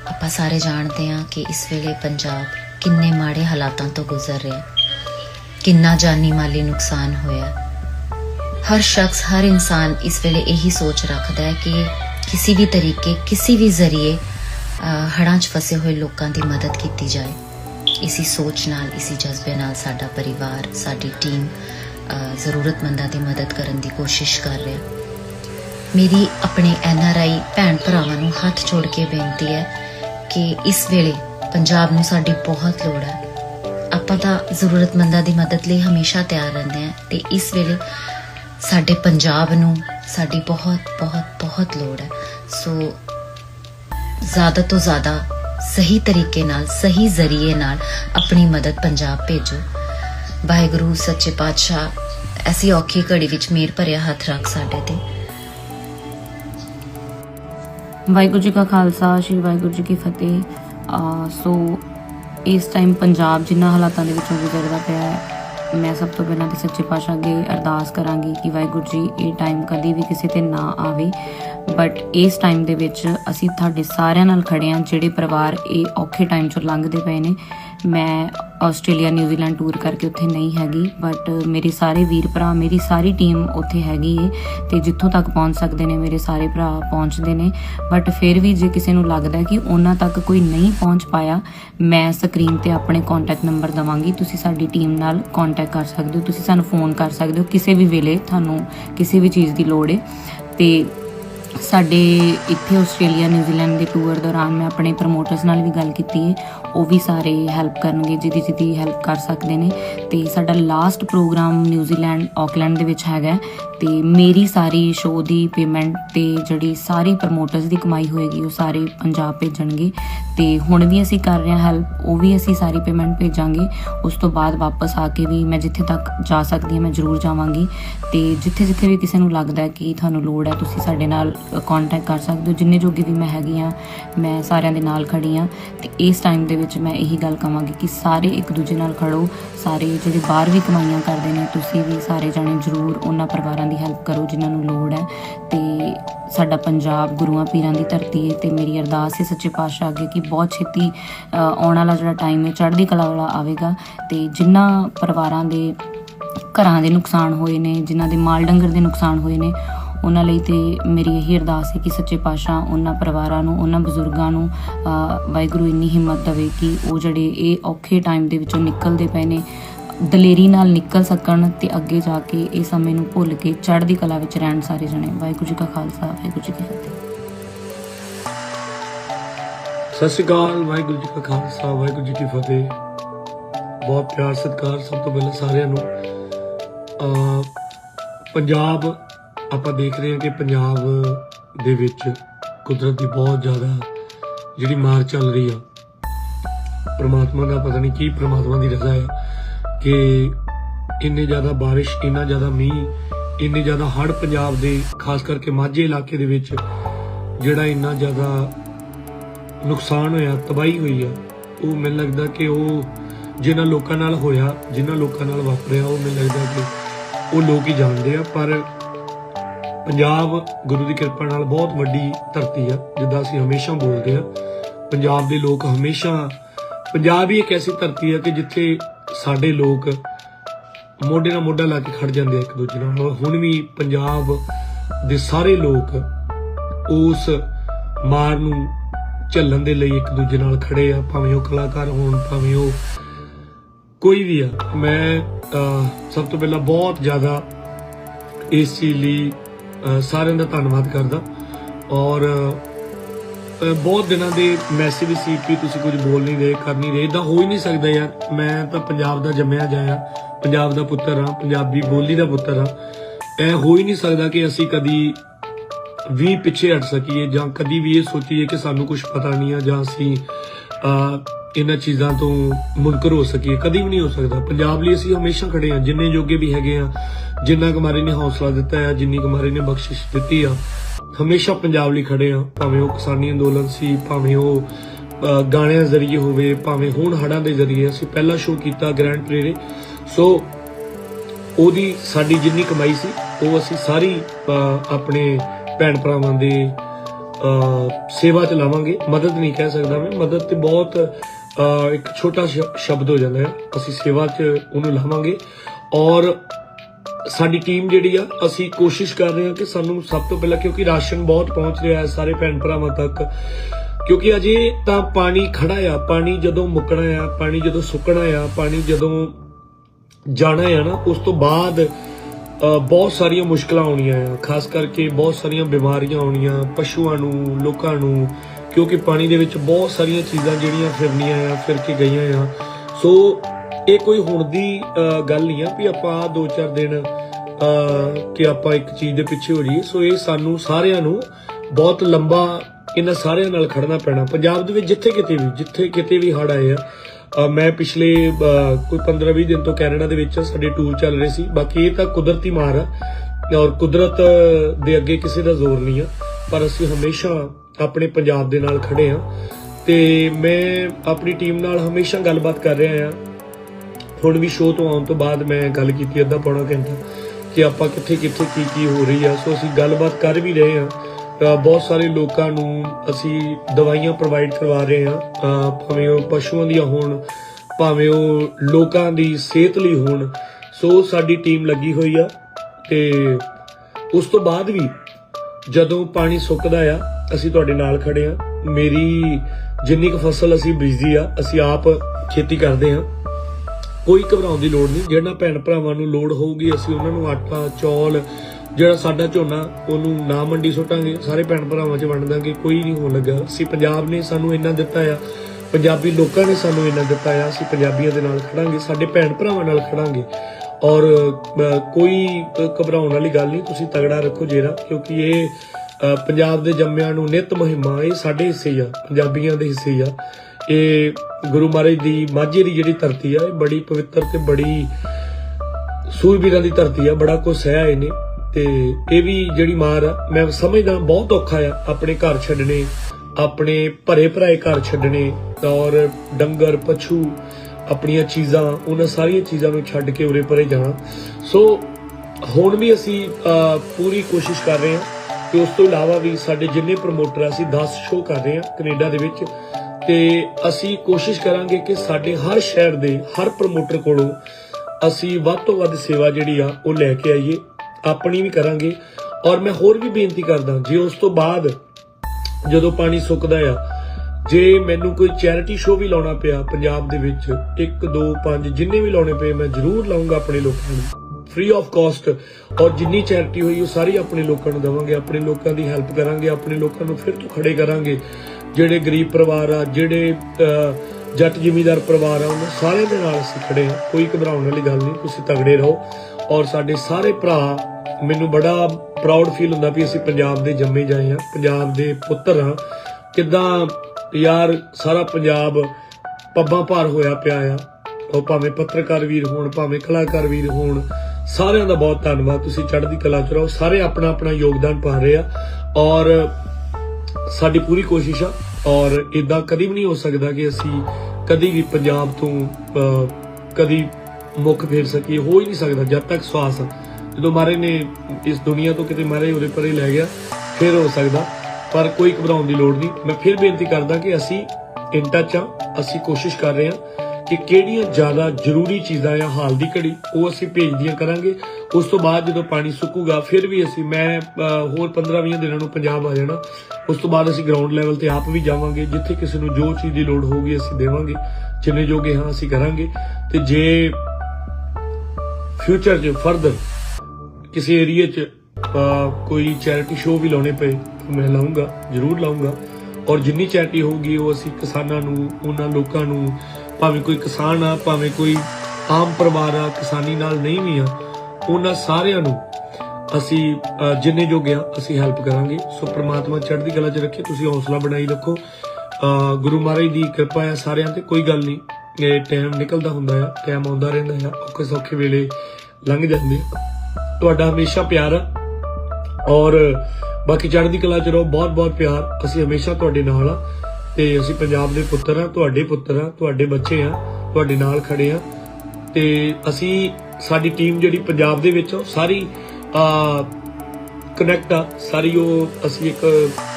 ਆਪਾਂ ਸਾਰੇ ਜਾਣਦੇ ਹਾਂ ਕਿ ਇਸ ਵੇਲੇ ਪੰਜਾਬ ਕਿੰਨੇ ਮਾੜੇ ਹਾਲਾਤਾਂ ਤੋਂ ਗੁਜ਼ਰ ਰਿਹਾ ਕਿੰਨਾ ਜਾਨੀ ਮਾਲੀ ਨੁਕਸਾਨ ਹੋਇਆ ਹਰ ਸ਼ਖਸ ਹਰ ਇਨਸਾਨ ਇਸ ਵੇਲੇ ਇਹੀ ਸੋਚ ਰੱਖਦਾ ਹੈ ਕਿ ਕਿਸੇ ਵੀ ਤਰੀਕੇ ਕਿਸੇ ਵੀ ਜ਼ਰੀਏ ਅ, ਹੜ੍ਹਾਂ 'ਚ ਫਸੇ ਹੋਏ ਲੋਕਾਂ ਦੀ ਮਦਦ ਕੀਤੀ ਜਾਏ। ਇਸੀ ਸੋਚ ਨਾਲ ਇਸੀ ਜਜ਼ਬੇ ਨਾਲ ਸਾਡਾ ਪਰਿਵਾਰ ਸਾਡੀ ਟੀਮ ਜ਼ਰੂਰਤਮੰਦਾਂ ਦੀ ਮਦਦ ਕਰਨ ਦੀ ਕੋਸ਼ਿਸ਼ ਕਰ ਰਿਹਾ ਮੇਰੀ ਆਪਣੇ ਆਈ ਭੈਣ ਭਰਾਵਾਂ ਨੂੰ ਹੱਥ ਜੋੜ ਕੇ ਬੇਨਤੀ ਹੈ ਕਿ ਇਸ ਵੇਲੇ ਪੰਜਾਬ ਨੂੰ ਸਾਡੀ ਬਹੁਤ ਲੋੜ ਹੈ। ਆਪਾਂ ਤਾਂ ਜ਼ਰੂਰਤਮੰਦਾਂ ਦੀ ਮਦਦ ਲਈ ਹਮੇਸ਼ਾ ਤਿਆਰ ਰਹਿੰਦੇ ਹਾਂ ਤੇ ਇਸ ਵੇਲੇ ਸਾਡੇ ਪੰਜਾਬ ਨੂੰ ਸਾਡੀ ਬਹੁਤ ਬਹੁਤ ਬਹੁਤ ਲੋੜ ਹੈ। ਸੋ ਜ਼ਿਆਦਾ ਤੋਂ ਜ਼ਿਆਦਾ ਸਹੀ ਤਰੀਕੇ ਨਾਲ, ਸਹੀ ਜ਼ਰੀਏ ਨਾਲ ਆਪਣੀ ਮਦਦ ਪੰਜਾਬ ਭੇਜੋ। ਵਾਹਿਗੁਰੂ, ਸੱਚੇ ਪਾਤਸ਼ਾਹ, ਐਸੀ ਔਖੀ ਘੜੀ ਵਿੱਚ ਮੇਰ ਭਰਿਆ ਹੱਥ ਰੱਖ ਸਾਡੇ ਤੇ। ਵਾਹਿਗੁਰੂ ਜੀ ਕਾ ਖਾਲਸਾ, ਸ਼੍ਰੀ ਵਾਹਿਗੁਰੂ ਜੀ ਕੀ ਫਤਿਹ। ਸੋ ਇਸ ਟਾਈਮ ਪੰਜਾਬ ਜਿਨ੍ਹਾਂ ਹਾਲਾਤਾਂ ਦੇ ਵਿੱਚੋਂ ਗੁਜ਼ਰਦਾ ਪਿਆ ਹੈ, ਮੈਂ ਸਭ ਤੋਂ ਪਹਿਲਾਂ ਤੇ ਸੱਚੇ ਪਾਤਸ਼ਾਹ ਅੱਗੇ ਅਰਦਾਸ ਕਰਾਂਗੀ ਕਿ ਵਾਹਿਗੁਰੂ ਜੀ ਇਹ ਟਾਈਮ ਕਦੀ ਵੀ ਕਿਸੇ ਤੇ ਨਾ ਆਵੇ। ਬਟ ਇਸ ਟਾਈਮ ਦੇ ਵਿੱਚ ਅਸੀਂ ਤੁਹਾਡੇ ਸਾਰਿਆਂ ਨਾਲ ਖੜੇ ਹਾਂ ਜਿਹੜੇ ਪਰਿਵਾਰ ਇਹ ਔਖੇ ਟਾਈਮ ਚੋਂ ਲੰਘਦੇ ਪਏ ਨੇ। ਮੈਂ ਆਸਟ੍ਰੇਲੀਆ ਨਿਊਜ਼ੀਲੈਂਡ ਟੂਰ ਕਰਕੇ ਉੱਥੇ ਨਹੀਂ ਹੈਗੀ ਬਟ ਮੇਰੇ ਸਾਰੇ ਵੀਰ ਭਰਾ, ਮੇਰੀ ਸਾਰੀ ਟੀਮ ਉੱਥੇ ਹੈਗੀ ਏ ਤੇ ਜਿੱਥੋਂ ਤੱਕ ਪਹੁੰਚ ਸਕਦੇ ਨੇ, ਮੇਰੇ ਸਾਰੇ ਭਰਾ ਪਹੁੰਚਦੇ ਨੇ। ਬਟ ਫਿਰ ਵੀ ਜੇ ਕਿਸੇ ਨੂੰ ਲੱਗਦਾ ਕਿ ਉਹਨਾਂ ਤੱਕ ਕੋਈ ਨਹੀਂ ਪਹੁੰਚ ਪਾਇਆ, ਮੈਂ ਸਕਰੀਨ ਤੇ ਆਪਣੇ ਕੰਟੈਕਟ ਨੰਬਰ ਦਵਾਂਗੀ। ਤੁਸੀਂ ਸਾਡੀ ਟੀਮ ਨਾਲ ਕੰਟੈਕਟ ਕਰ ਸਕਦੇ ਹੋ, ਤੁਸੀਂ ਸਾਨੂੰ ਫੋਨ ਕਰ ਸਕਦੇ ਹੋ, ਕਿਸੇ ਵੀ ਵੇਲੇ ਤੁਹਾਨੂੰ ਕਿਸੇ ਵੀ ਚੀਜ਼ ਦੀ ਲੋੜ ਏ। ਤੇ ਸਾਡੇ ਇੱਥੇ ਆਸਟ੍ਰੇਲੀਆ ਨਿਊਜ਼ੀਲੈਂਡ ਦੇ ਟੂਰ ਦੌਰਾਨ ਮੈਂ ਆਪਣੇ ਪ੍ਰਮੋਟਰਸ ਨਾਲ ਵੀ ਗੱਲ ਕੀਤੀ ਹੈ ਉਹ ਵੀ ਸਾਰੇ ਹੈਲਪ ਕਰਨਗੇ, ਜਿਹਦੀ ਜਿਹਦੀ ਹੈਲਪ ਕਰ ਸਕਦੇ ਨੇ। ਤੇ ਸਾਡਾ ਲਾਸਟ ਪ੍ਰੋਗਰਾਮ ਨਿਊਜ਼ੀਲੈਂਡ ਆਕਲੈਂਡ ਦੇ ਵਿੱਚ ਹੈਗਾ ਹੈ। ਤੇ ਮੇਰੀ ਸਾਰੀ ਸ਼ੋਅ ਦੀ ਪੇਮੈਂਟ ਤੇ ਜਿਹੜੀ ਸਾਰੀ ਪ੍ਰਮੋਟਰਸ ਦੀ ਕਮਾਈ ਹੋਏਗੀ, ਉਹ ਸਾਰੇ ਪੰਜਾਬ ਭੇਜਣਗੇ। ਤੇ ਹੁਣ ਵੀ ਅਸੀਂ ਕਰ ਰਹੇ ਹਾਂ ਹੈਲਪ ਉਹ ਵੀ ਅਸੀਂ ਸਾਰੀ ਪੇਮੈਂਟ ਭੇਜਾਂਗੇ। ਉਸ ਤੋਂ ਬਾਅਦ ਵਾਪਸ ਆ ਕੇ ਵੀ ਮੈਂ ਜਿੱਥੇ ਤੱਕ ਜਾ ਸਕਦੀ ਹਾਂ, ਮੈਂ ਜ਼ਰੂਰ ਜਾਵਾਂਗੀ। ਤੇ ਜਿੱਥੇ ਜਿੱਥੇ ਵੀ ਕਿਸੇ ਨੂੰ ਲੱਗਦਾ ਹੈ ਕਿ ਤੁਹਾਨੂੰ ਲੋੜ ਹੈ, ਤੁਸੀਂ ਸਾਡੇ ਨਾਲ ਕੰਟੈਕਟ ਕਰ ਸਕਦੇ ਹੋ। ਜਿੰਨੇ ਜੋਗੀ ਵੀ ਮੈਂ ਹੈਗੀ ਆ ਮੈਂ ਸਾਰਿਆਂ ਦੇ ਨਾਲ ਖੜੀ ਆ ਤੇ ਇਸ ਟਾਈਮ ਦੇ ਵਿੱਚ ਮੈਂ ਇਹੀ ਗੱਲ ਕਹਾਂਗੀ ਕਿ ਸਾਰੇ ਇੱਕ ਦੂਜੇ ਨਾਲ ਖੜੋ, ਸਾਰੇ ਜਿਹੜੇ ਬਾਹਰ ਵੀ ਕਮਾਈਆਂ ਕਰਦੇ ਨੇ, ਤੁਸੀਂ ਵੀ ਸਾਰੇ ਜਾਣੇ ਜ਼ਰੂਰ ਉਹਨਾਂ ਪਰਿਵਾਰਾਂ ਦੀ ਹੈਲਪ ਕਰੋ ਜਿਨ੍ਹਾਂ ਨੂੰ ਲੋੜ ਹੈ। ਤੇ ਸਾਡਾ ਪੰਜਾਬ ਗੁਰੂਆਂ ਪੀਰਾਂ ਦੀ ਧਰਤੀ ਹੈ ਤੇ ਮੇਰੀ ਅਰਦਾਸ ਹੈ ਸੱਚੇ ਪਾਤਸ਼ਾਹ ਅੱਗੇ ਕਿ ਬਹੁਤ ਛੇਤੀ ਆਉਣ ਵਾਲਾ ਜਿਹੜਾ ਟਾਈਮ ਹੈ, ਚੜ੍ਹਦੀ ਕਲਾ ਵਾਲਾ ਆਵੇਗਾ ਤੇ ਜਿਨ੍ਹਾਂ ਪਰਿਵਾਰਾਂ ਦੇ ਘਰਾਂ ਦੇ ਨੁਕਸਾਨ ਹੋਏ ਨੇ, ਜਿਨ੍ਹਾਂ ਦੇ ਮਾਲ ਡੰਗਰ ਦੇ ਨੁਕਸਾਨ ਹੋਏ ਨੇ ਉਹਨਾਂ ਲਈ ਤੇ ਮੇਰੀ ਇਹੀ ਅਰਦਾਸ ਹੈ ਕਿ ਸੱਚੇ ਪਾਤਸ਼ਾਹ ਉਹਨਾਂ ਪਰਿਵਾਰਾਂ ਨੂੰ, ਉਹਨਾਂ ਬਜ਼ੁਰਗਾਂ ਨੂੰ ਵਾਹਿਗੁਰੂ ਇੰਨੀ ਹਿੰਮਤ ਦੇਵੇ ਕਿ ਉਹ ਜਿਹੜੇ ਇਹ ਔਖੇ ਟਾਈਮ ਦੇ ਵਿੱਚੋਂ ਨਿਕਲਦੇ ਪਏ ਨੇ, ਦਲੇਰੀ ਨਾਲ ਨਿਕਲ ਸਕਣ ਤੇ ਅੱਗੇ ਜਾ ਕੇ ਇਹ ਸਮੇਂ ਨੂੰ ਭੁੱਲ ਕੇ ਚੜ੍ਹਦੀ ਕਲਾ ਵਿੱਚ ਰਹਿਣ ਸਾਰੇ ਜਣੇ। ਵਾਹਿਗੁਰੂ ਜੀ ਕਾ ਖਾਲਸਾ, ਵਾਹਿਗੁਰੂ ਜੀ ਕੀ ਫਤਿਹ। ਸਤਿ ਸ਼੍ਰੀ ਅਕਾਲ, ਵਾਹਿਗੁਰੂ ਜੀ ਕਾ ਖਾਲਸਾ, ਵਾਹਿਗੁਰੂ ਜੀ ਕੀ ਫਤਿਹ। ਬਹੁਤ ਪਿਆਰ ਸਤਿਕਾਰ ਸਭ ਤੋਂ ਪਹਿਲਾਂ ਸਾਰਿਆਂ ਨੂੰ। ਪੰਜਾਬ ਆਪਾਂ ਦੇਖ ਰਹੇ ਹਾਂ ਕਿ ਪੰਜਾਬ ਦੇ ਵਿੱਚ ਕੁਦਰਤ ਦੀ ਬਹੁਤ ਜ਼ਿਆਦਾ ਜਿਹੜੀ ਮਾਰ ਚੱਲ ਰਹੀ ਆ। ਪ੍ਰਮਾਤਮਾ ਦਾ ਪਤਾ ਨਹੀਂ ਕੀ ਪ੍ਰਮਾਤਮਾ ਦੀ ਰਜ਼ਾ ਹੈ ਕਿ ਇੰਨੇ ਜ਼ਿਆਦਾ ਬਾਰਿਸ਼, ਇੰਨਾ ਜ਼ਿਆਦਾ ਮੀਂਹ, ਇੰਨੇ ਜ਼ਿਆਦਾ ਹੜ੍ਹ ਪੰਜਾਬ ਦੇ, ਖਾਸ ਕਰਕੇ ਮਾਝੇ ਇਲਾਕੇ ਦੇ ਵਿੱਚ ਜਿਹੜਾ ਇੰਨਾ ਜ਼ਿਆਦਾ ਨੁਕਸਾਨ ਹੋਇਆ, ਤਬਾਹੀ ਹੋਈ ਆ, ਉਹ ਮੈਨੂੰ ਲੱਗਦਾ ਕਿ ਉਹ ਜਿਨ੍ਹਾਂ ਲੋਕਾਂ ਨਾਲ ਹੋਇਆ, ਜਿਨ੍ਹਾਂ ਲੋਕਾਂ ਨਾਲ ਵਾਪਰਿਆ, ਉਹ ਮੈਨੂੰ ਲੱਗਦਾ ਕਿ ਉਹ ਲੋਕ ਹੀ ਜਾਣਦੇ ਆ, ਪਰ ਪੰਜਾਬ ਗੁਰੂ ਦੀ ਕਿਰਪਾ ਨਾਲ ਬਹੁਤ ਵੱਡੀ ਧਰਤੀ ਆ, ਜਿੱਦਾਂ ਅਸੀਂ ਹਮੇਸ਼ਾ ਬੋਲਦੇ ਆ। ਪੰਜਾਬ ਦੇ ਲੋਕ ਹਮੇਸ਼ਾ, ਪੰਜਾਬ ਹੀ ਇੱਕ ਐਸੀ ਧਰਤੀ ਆ ਕਿ ਜਿੱਥੇ ਸਾਡੇ ਲੋਕ ਮੋਢੇ ਨਾਲ ਮੋਢਾ ਲਾ ਕੇ ਖੜ ਜਾਂਦੇ ਆ ਇੱਕ ਦੂਜੇ ਨਾਲ। ਔਰ ਹੁਣ ਵੀ ਪੰਜਾਬ ਦੇ ਸਾਰੇ ਲੋਕ ਉਸ ਮਾਰ ਨੂੰ ਝੱਲਣ ਦੇ ਲਈ ਇੱਕ ਦੂਜੇ ਨਾਲ ਖੜੇ ਆ, ਭਾਵੇਂ ਉਹ ਕਲਾਕਾਰ ਹੋਣ, ਭਾਵੇਂ ਉਹ ਕੋਈ ਵੀ ਆ। ਮੈਂ ਸਭ ਤੋਂ ਪਹਿਲਾਂ ਬਹੁਤ ਜ਼ਿਆਦਾ ਇਸ ਚੀਜ਼ ਲਈ ਸਾਰਿਆਂ ਦਾ ਧੰਨਵਾਦ ਕਰਦਾ। ਔਰ ਬਹੁਤ ਦਿਨਾਂ ਦੇ ਮੈਸੇਜ ਸੀ ਕਿ ਤੁਸੀਂ ਕੁਝ ਬੋਲ ਨਹੀਂ ਰਹੇ, ਕਰ ਨਹੀਂ ਰਹੇ। ਇਦਾਂ ਹੋ ਹੀ ਨਹੀਂ ਸਕਦਾ ਯਾਰ। ਮੈਂ ਤਾਂ ਪੰਜਾਬ ਦਾ ਜੰਮਿਆ ਜਾਇਆ ਪੰਜਾਬ ਦਾ ਪੁੱਤਰ ਹਾਂ, ਪੰਜਾਬੀ ਬੋਲੀ ਦਾ ਪੁੱਤਰ ਹਾਂ। ਇਹ ਹੋ ਹੀ ਨਹੀਂ ਸਕਦਾ ਕਿ ਅਸੀਂ ਕਦੀ ਵੀ ਪਿੱਛੇ ਹਟ ਸਕੀਏ ਜਾਂ ਕਦੀ ਵੀ ਇਹ ਸੋਚੀਏ ਕਿ ਸਾਨੂੰ ਕੁਝ ਪਤਾ ਨਹੀਂ ਆ ਜਾਂ ਅਸੀਂ ਇਹਨਾਂ ਚੀਜ਼ਾਂ ਤੋਂ ਮੁਨਕਰ ਹੋ ਸਕੀਏ। ਕਦੀ ਵੀ ਨਹੀਂ ਹੋ ਸਕਦਾ। ਪੰਜਾਬ ਲਈ ਅਸੀਂ ਹਮੇਸ਼ਾ ਖੜੇ ਆ ਜਿੰਨੇ ਜੋਗੇ ਵੀ ਹੈਗੇ ਆ ਜਿੰਨਾ ਕੁਮਾਰੀ ਨੇ ਹੌਸਲਾ ਦਿੱਤਾ ਹੈ ਜਿੰਨੀ ਕੁਮਾਰੀ ਨੇ ਬਖਸ਼ਿਸ਼ ਦਿੱਤੀ ਆ ਹਮੇਸ਼ਾ ਪੰਜਾਬ ਲਈ ਖੜੇ ਆ। ਭਾਵੇਂ ਉਹ ਕਿਸਾਨੀ ਅੰਦੋਲਨ ਸੀ ਭਾਵੇਂ ਉਹ ਅਹ, ਗਾਣਿਆਂ ਜ਼ਰੀਏ ਹੋਵੇ ਭਾਵੇਂ ਹੁਣ ਹੜਾਂ ਦੇ ਜ਼ਰੀਏ ਅਸੀਂ ਪਹਿਲਾ ਸ਼ੋਅ ਕੀਤਾ ਗ੍ਰੈਂਡ ਪ੍ਰੇਰੇ ਸੋ ਉਹਦੀ ਸਾਡੀ ਜਿੰਨੀ ਕਮਾਈ ਸੀ ਉਹ ਅਸੀਂ ਸਾਰੀ ਆਪਣੇ ਭੈਣ ਭਰਾਵਾਂ ਦੇ ਸੇਵਾ ਚ ਲਾਵਾਂਗੇ। ਮਦਦ ਨਹੀਂ ਕਹਿ ਸਕਦਾ ਮੈਂ। ਮਦਦ ਤੇ ਬਹੁਤ ਇੱਕ ਛੋਟਾ ਸ਼- ਸ਼ਬਦ ਹੋ ਜਾਂਦਾ ਹੈ ਅਸੀਂ ਸੇਵਾ 'ਚ ਉਹਨੂੰ ਲਾਵਾਂਗੇ। ਔਰ ਸਾਡੀ ਟੀਮ ਜਿਹੜੀ ਆ, ਅਸੀਂ ਕੋਸ਼ਿਸ਼ ਕਰ ਰਹੇ ਹਾਂ ਕਿ ਸਾਨੂੰ ਸਭ ਤੋਂ ਪਹਿਲਾਂ, ਕਿਉਂਕਿ ਰਾਸ਼ਨ ਬਹੁਤ ਪਹੁੰਚ ਰਿਹਾ ਹੈ ਸਾਰੇ ਭੈਣ ਭਰਾਵਾਂ ਤੱਕ, ਕਿਉਂਕਿ ਅਜੇ ਤਾਂ ਪਾਣੀ ਖੜਾ ਆ, ਪਾਣੀ ਜਦੋਂ ਮੁੱਕਣਾ ਆ, ਪਾਣੀ ਜਦੋਂ ਸੁੱਕਣਾ ਆ, ਪਾਣੀ ਜਦੋਂ ਜਾਣਾ ਆ ਨਾ, ਉਸ ਤੋਂ ਬਾਅਦ ਬਹੁਤ ਸਾਰੀਆਂ ਮੁਸ਼ਕਲਾਂ ਆਉਣੀਆਂ ਆ, ਖਾਸ ਕਰਕੇ ਬਹੁਤ ਸਾਰੀਆਂ ਬਿਮਾਰੀਆਂ ਆਉਣੀਆਂ, ਪਸ਼ੂਆਂ ਨੂੰ, ਲੋਕਾਂ ਨੂੰ, ਕਿਉਂਕਿ ਪਾਣੀ ਦੇ ਵਿੱਚ ਬਹੁਤ ਸਾਰੀਆਂ ਚੀਜ਼ਾਂ ਜਿਹੜੀਆਂ ਫਿਰਨੀਆਂ ਆ, ਫਿਰ ਕੇ ਗਈਆਂ ਆ। ਸੋ ਇਹ ਕੋਈ ਹੁਣ ਦੀ ਗੱਲ ਨਹੀਂ ਆ ਵੀ ਆਪਾਂ ਦੋ ਚਾਰ ਦਿਨ ਕਿ ਆਪਾਂ ਇੱਕ ਚੀਜ਼ ਦੇ ਪਿੱਛੇ ਹੋ ਜਾਈਏ। ਸੋ ਇਹ ਸਾਨੂੰ ਸਾਰਿਆਂ ਨੂੰ ਬਹੁਤ ਲੰਬਾ ਇਹਨਾਂ ਸਾਰਿਆਂ ਨਾਲ ਖੜਨਾ ਪੈਣਾ। ਪੰਜਾਬ ਦੇ ਵਿੱਚ ਜਿੱਥੇ ਕਿਤੇ ਵੀ, ਜਿੱਥੇ ਕਿਤੇ ਵੀ ਹੜ ਆਏ ਆ ਮੈਂ ਪਿਛਲੇ ਕੋਈ 15-20 ਦਿਨ ਤੋਂ ਕੈਨੇਡਾ ਦੇ ਵਿੱਚ ਸਾਡੇ ਟੂਰ ਚੱਲ ਰਹੇ ਸੀ। ਬਾਕੀ ਇਹ ਤਾਂ ਕੁਦਰਤੀ ਮਾਰ ਆ ਔਰ ਕੁਦਰਤ ਦੇ ਅੱਗੇ ਕਿਸੇ ਦਾ ਜ਼ੋਰ ਨਹੀਂ ਆ। ਪਰ ਅਸੀਂ ਹਮੇਸ਼ਾ ਆਪਣੇ ਪੰਜਾਬ ਦੇ ਨਾਲ ਖੜੇ ਆ। ਤੇ ਮੈਂ ਆਪਣੀ ਟੀਮ ਨਾਲ ਹਮੇਸ਼ਾ ਗੱਲਬਾਤ ਕਰ ਰਿਹਾ ਆ। ਹੁਣ ਵੀ ਸ਼ੋਅ ਤੋਂ ਆਉਣ ਤੋਂ ਬਾਅਦ ਮੈਂ ਗੱਲ ਕੀਤੀ, ਅੱਧਾ ਪੌਣਾ ਘੰਟਾ, ਕਿ ਆਪਾਂ ਕਿੱਥੇ ਕਿੱਥੇ ਕੀ ਕੀ ਹੋ ਰਹੀ ਆ। ਸੋ ਅਸੀਂ ਗੱਲਬਾਤ ਕਰ ਵੀ ਰਹੇ ਆ ਬਹੁਤ ਸਾਰੇ ਲੋਕਾਂ ਨੂੰ ਅਸੀਂ ਦਵਾਈਆਂ ਪ੍ਰੋਵਾਈਡ ਕਰਵਾ ਰਹੇ ਆ ਭਾਵੇਂ ਉਹ ਪਸ਼ੂਆਂ ਦੀਆਂ ਹੋਣ, ਭਾਵੇਂ ਉਹ ਲੋਕਾਂ ਦੀ ਸਿਹਤ ਲਈ ਹੋਣ। ਸੋ ਸਾਡੀ ਟੀਮ ਲੱਗੀ ਹੋਈ ਆ ਤੇ ਉਸ ਤੋਂ ਬਾਅਦ ਵੀ ਜਦੋਂ ਪਾਣੀ ਸੁੱਕਦਾ ਆ, ਅਸੀਂ ਤੁਹਾਡੇ ਨਾਲ ਖੜੇ ਆ ਮੇਰੀ ਜਿੰਨੀ ਕੁ ਫਸਲ ਅਸੀਂ ਬੀਜਦੀ ਆ, ਅਸੀਂ ਆਪ ਖੇਤੀ ਕਰਦੇ ਆ ਕੋਈ ਘਬਰਾਉਣ ਦੀ ਲੋੜ ਨਹੀਂ। ਜਿਹੜਾ ਭੈਣ ਭਰਾਵਾਂ ਨੂੰ ਲੋੜ ਹੋਊਗੀ, ਅਸੀਂ ਉਹਨਾਂ ਨੂੰ ਆਟਾ, ਚੌਲ, ਜਿਹੜਾ ਸਾਡਾ ਝੋਨਾ, ਉਹਨੂੰ ਨਾ ਮੰਡੀ ਸੁੱਟਾਂਗੇ। ਸਾਰੇ ਭੈਣ ਭਰਾਵਾਂ 'ਚ ਵੰਡ ਦਾਂਗੇ, ਕੋਈ ਨਹੀਂ ਹੋਣ ਲੱਗਾ। ਅਸੀਂ ਪੰਜਾਬ ਨੇ ਸਾਨੂੰ ਇੰਨਾ ਦਿੱਤਾ ਆ, ਪੰਜਾਬੀ ਲੋਕਾਂ ਨੇ ਸਾਨੂੰ ਇੰਨਾ ਦਿੱਤਾ ਆ, ਅਸੀਂ ਪੰਜਾਬੀਆਂ ਦੇ ਨਾਲ ਖੜਾਂਗੇ, ਸਾਡੇ ਭੈਣ ਭਰਾਵਾਂ ਨਾਲ ਖੜਾਂਗੇ। ਔਰ ਕੋਈ ਘਬਰਾਉਣ ਵਾਲੀ ਗੱਲ ਨਹੀਂ, ਤੁਸੀਂ ਤਗੜਾ ਰੱਖੋ ਜੇਰਾ, ਕਿਉਂਕਿ ਇਹ ਪੰਜਾਬ ਦੇ ਜੰਮਿਆਂ ਨੂੰ ਨਿਤ ਮਹਿਮਾ, ਇਹ ਸਾਡੇ ਹਿੱਸੇ ਹੀ ਆ, ਪੰਜਾਬੀਆਂ ਦੇ ਹਿੱਸੇ ਹੀ ਆ। ਇਹ ਗੁਰੂ ਮਹਾਰਾਜ ਦੀ ਮਾਝੇ ਦੀ ਜਿਹੜੀ ਧਰਤੀ ਆ, ਇਹ ਬੜੀ ਪਵਿੱਤਰ ਤੇ ਬੜੀ ਸੂਰਬੀਰਾਂ ਦੀ ਧਰਤੀ ਆ, ਬੜਾ ਕੁਛ ਹੈ ਇਹਨੇ। ਤੇ ਇਹ ਵੀ ਜਿਹੜੀ ਮਾਰ ਆ, ਮੈਂ ਸਮਝਦਾ ਬਹੁਤ ਔਖਾ ਆ, ਆਪਣੇ ਘਰ ਛੱਡਣੇ, ਆਪਣੇ ਭਰੇ ਭਰਾਏ ਘਰ ਛੱਡਣੇ, ਔਰ ਡੰਗਰ ਪਛੂ ਆਪਣੀਆਂ ਚੀਜ਼ਾਂ, ਉਹਨਾਂ ਸਾਰੀਆਂ ਚੀਜ਼ਾਂ ਨੂੰ ਛੱਡ ਕੇ ਉਰੇ ਪਰੇ ਜਾਣਾ। ਸੋ ਹੁਣ ਵੀ ਅਸੀਂ ਪੂਰੀ ਕੋਸ਼ਿਸ਼ ਕਰ ਰਹੇ ਹਾਂ ਕਿ ਉਸ ਤੋਂ ਇਲਾਵਾ ਵੀ ਸਾਡੇ ਜਿੰਨੇ ਪ੍ਰਮੋਟਰ ਆ, ਅਸੀਂ 10 ਸ਼ੋਅ ਕਰ ਰਹੇ ਹਾਂ ਕੈਨੇਡਾ ਦੇ ਵਿੱਚ। ਤੇ ਅਸੀਂ ਕੋਸ਼ਿਸ਼ ਕਰਾਂਗੇ ਕਿ ਸਾਡੇ ਹਰ ਸ਼ਹਿਰ ਦੇ ਹਰ ਪ੍ਰਮੋਟਰ ਕੋਲੋਂ ਅਸੀਂ ਵੱਧ ਤੋਂ ਵੱਧ ਸੇਵਾ ਜਿਹੜੀ ਆ, ਉਹ ਲੈ ਕੇ ਆਈਏ। ਆਪਣੀ ਵੀ ਕਰਾਂਗੇ। ਔਰ ਮੈਂ ਹੋਰ ਵੀ ਬੇਨਤੀ ਕਰਦਾ, ਜੇ ਉਸ ਤੋਂ ਬਾਅਦ ਜਦੋਂ ਪਾਣੀ ਸੁੱਕਦਾ ਆ, ਜੇ ਮੈਨੂੰ ਕੋਈ ਚੈਰਿਟੀ ਸ਼ੋਅ ਵੀ ਲਾਉਣਾ ਪਿਆ ਪੰਜਾਬ ਦੇ ਵਿੱਚ 1 2 5 ਜਿੰਨੇ ਵੀ ਲਾਉਣੇ ਪਏ, ਮੈਂ ਜ਼ਰੂਰ ਲਾਉਂਗਾ ਆਪਣੇ ਲੋਕਾਂ ਨੂੰ। ਫ੍ਰੀ ਆਫ ਕਾਸਟ ਔਰ ਜਿੰਨੀ ਚੈਰਿਟੀ ਹੋਈ, ਉਹ ਸਾਰੀ ਆਪਣੇ ਲੋਕਾਂ ਨੂੰ ਦੇਵਾਂਗੇ, ਆਪਣੇ ਲੋਕਾਂ ਦੀ ਹੈਲਪ ਕਰਾਂਗੇ, ਆਪਣੇ ਲੋਕਾਂ ਨੂੰ ਫਿਰ ਤੋਂ ਖੜੇ ਕਰਾਂਗੇ। ਜਿਹੜੇ ਗਰੀਬ ਪਰਿਵਾਰ ਆ, ਜਿਹੜੇ ਜੱਟ ਜ਼ਿਮੀਦਾਰ ਪਰਿਵਾਰ ਆ, ਉਹਨਾਂ ਸਾਰਿਆਂ ਦੇ ਨਾਲ ਅਸੀਂ ਖੜੇ ਆ ਕੋਈ ਘਬਰਾਉਣ ਵਾਲੀ ਗੱਲ ਨਹੀਂ, ਤੁਸੀਂ ਤਗੜੇ ਰਹੋ। ਔਰ ਸਾਡੇ ਸਾਰੇ ਭਰਾ, ਮੈਨੂੰ ਬੜਾ ਪ੍ਰਾਊਡ ਫੀਲ ਹੁੰਦਾ ਵੀ ਅਸੀਂ ਪੰਜਾਬ ਦੇ ਜੰਮੇ ਜਾਏ ਆ ਪੰਜਾਬ ਦੇ ਪੁੱਤਰ ਆ ਕਿਦਾਂ ਯਾਰ, ਸਾਰਾ ਪੰਜਾਬ ਪੱਬਾਂ ਭਾਰ ਹੋਇਆ ਪਿਆ ਆ। ਉਹ ਭਾਵੇਂ ਪੱਤਰਕਾਰ ਵੀਰ ਹੋਣ, ਭਾਵੇਂ ਕਲਾਕਾਰ ਵੀਰ ਹੋਣ, ਸਾਰਿਆਂ ਦਾ ਬਹੁਤ ਧੰਨਵਾਦ। ਤੁਸੀਂ ਚੜ੍ਹਦੀ ਕਲਾ ਚ ਰਹੋ, ਸਾਰੇ ਆਪਣਾ ਆਪਣਾ ਯੋਗਦਾਨ ਪਾ ਰਹੇ ਆ। ਔਰ ਸਾਡੀ ਪੂਰੀ ਕੋਸ਼ਿਸ਼ ਆ ਔਰ ਇਦਾਂ ਕਦੀ ਵੀ ਨਹੀਂ ਹੋ ਸਕਦਾ ਕਿ ਅਸੀਂ ਕਦੀ ਵੀ ਪੰਜਾਬ ਤੋਂ ਕਦੀ ਮੁੱਖ ਫੇਰ ਸਕੀਏ, ਹੋ ਹੀ ਨਹੀਂ ਸਕਦਾ ਜਦ ਤੱਕ ਸਵਾਸ ਜਦੋਂ ਮਾਰੇ ਨੇ ਇਸ ਦੁਨੀਆ ਤੋਂ ਕਿਤੇ ਮਾਰੇ ਉਰੇ ਪਰੇ ਲੈ ਗਿਆ, ਫਿਰ ਹੋ ਸਕਦਾ, ਪਰ ਕੋਈ ਘਬਰਾਉਣ ਦੀ ਲੋੜ ਨਹੀਂ। ਮੈਂ ਫਿਰ ਬੇਨਤੀ ਕਰਦਾ ਕਿ ਅਸੀਂ ਇਨ ਟੱਚ ਆ, ਅਸੀਂ ਕੋਸ਼ਿਸ਼ ਕਰ ਰਹੇ ਹਾਂ ਕਿ ਕਿਹੜੀਆਂ ਜ਼ਿਆਦਾ ਜ਼ਰੂਰੀ ਚੀਜ਼ਾਂ ਆ ਹਾਲ ਦੀ ਘੜੀ ਉਹ ਅਸੀਂ ਭੇਜਦੀਆਂ ਕਰਾਂਗੇ। ਉਸ ਤੋਂ ਬਾਅਦ ਜਦੋਂ ਪਾਣੀ ਸੁੱਕੂਗਾ, ਫਿਰ ਵੀ ਅਸੀਂ ਮੈਂ ਹੋਰ 15-20 ਦਿਨਾਂ ਨੂੰ ਪੰਜਾਬ ਆ ਜਾਣਾ। ਉਸ ਤੋਂ ਬਾਅਦ ਅਸੀਂ ਗਰਾਊਂਡ ਲੈਵਲ ਤੇ ਆਪ ਵੀ ਜਾਵਾਂਗੇ, ਜਿੱਥੇ ਕਿਸੇ ਨੂੰ ਜੋ ਚੀਜ਼ ਦੀ ਲੋੜ ਹੋਊਗੀ ਅਸੀਂ ਦੇਵਾਂਗੇ। ਜਿੰਨੇ ਜੋਗੇ ਹਾਂ ਅਸੀਂ ਕਰਾਂਗੇ। ਤੇ ਜੇ ਫਿਊਚਰ 'ਚ ਫਰਦਰ ਕਿਸੇ ਏਰੀਆ 'ਚ ਕੋਈ ਚੈਰਿਟੀ ਸ਼ੋਅ ਵੀ ਲਾਉਣੇ ਪਏ ਮੈਂ ਲਾਉਂਗਾ ਜ਼ਰੂਰ ਲਾਉਂਗਾ ਔਰ ਜਿੰਨੀ ਚੈਰਿਟੀ ਹੋਊਗੀ, ਉਹ ਅਸੀਂ ਕਿਸਾਨਾਂ ਨੂੰ, ਉਹਨਾਂ ਲੋਕਾਂ ਨੂੰ ਭਾਵੇਂ ਕੋਈ ਕਿਸਾਨ ਆ, ਭਾਵੇਂ ਕੋਈ ਆਮ ਪਰਿਵਾਰ ਆ, ਕਿਸਾਨੀ ਨਾਲ ਨਹੀਂ ਵੀ ਆ, ਉਹਨਾਂ ਸਾਰਿਆਂ ਨੂੰ ਅਸੀਂ ਜਿੰਨੇ ਜੋਗੇ ਆ, ਅਸੀਂ ਹੈਲਪ ਕਰਾਂਗੇ। ਸੋ ਪ੍ਰਮਾਤਮਾ ਚੜ੍ਹਦੀ ਕਲਾ 'ਚ ਰੱਖੇ, ਤੁਸੀਂ ਹੌਸਲਾ ਬਣਾਈ ਰੱਖੋ। ਗੁਰੂ ਮਹਾਰਾਜ ਦੀ ਕਿਰਪਾ ਹੈ ਸਾਰਿਆਂ ਤੇ, ਕੋਈ ਗੱਲ ਨਹੀਂ। ਇਹ ਟਾਈਮ ਨਿਕਲਦਾ ਹੁੰਦਾ ਆ ਟਾਈਮ ਆਉਂਦਾ ਰਹਿੰਦਾ ਆ, ਔਖੇ ਸੌਖੇ ਵੇਲੇ ਲੰਘ ਜਾਂਦੇ ਤੁਹਾਡਾ ਹਮੇਸ਼ਾ ਪਿਆਰ ਆ। ਔਰ ਬਾਕੀ ਚੜ੍ਹਦੀ ਕਲਾ ਚ ਰਹੋ ਬਹੁਤ ਬਹੁਤ ਪਿਆਰ। ਅਸੀਂ ਹਮੇਸ਼ਾ ਤੁਹਾਡੇ ਨਾਲ ਆ। ਤੇ ਅਸੀਂ ਪੰਜਾਬ ਦੇ ਪੁੱਤਰ ਆ ਤੁਹਾਡੇ ਪੁੱਤਰ ਆ ਤੁਹਾਡੇ ਬੱਚੇ ਆ ਤੁਹਾਡੇ ਨਾਲ ਖੜੇ ਆ ਤੇ ਅਸੀਂ ਸਾਡੀ ਟੀਮ ਜਿਹੜੀ ਪੰਜਾਬ ਦੇ ਵਿੱਚ ਆ, ਉਹ ਸਾਰੀ ਆ ਕਨੈਕਟ ਆ ਸਾਰੀ ਉਹ ਅਸੀਂ ਇੱਕ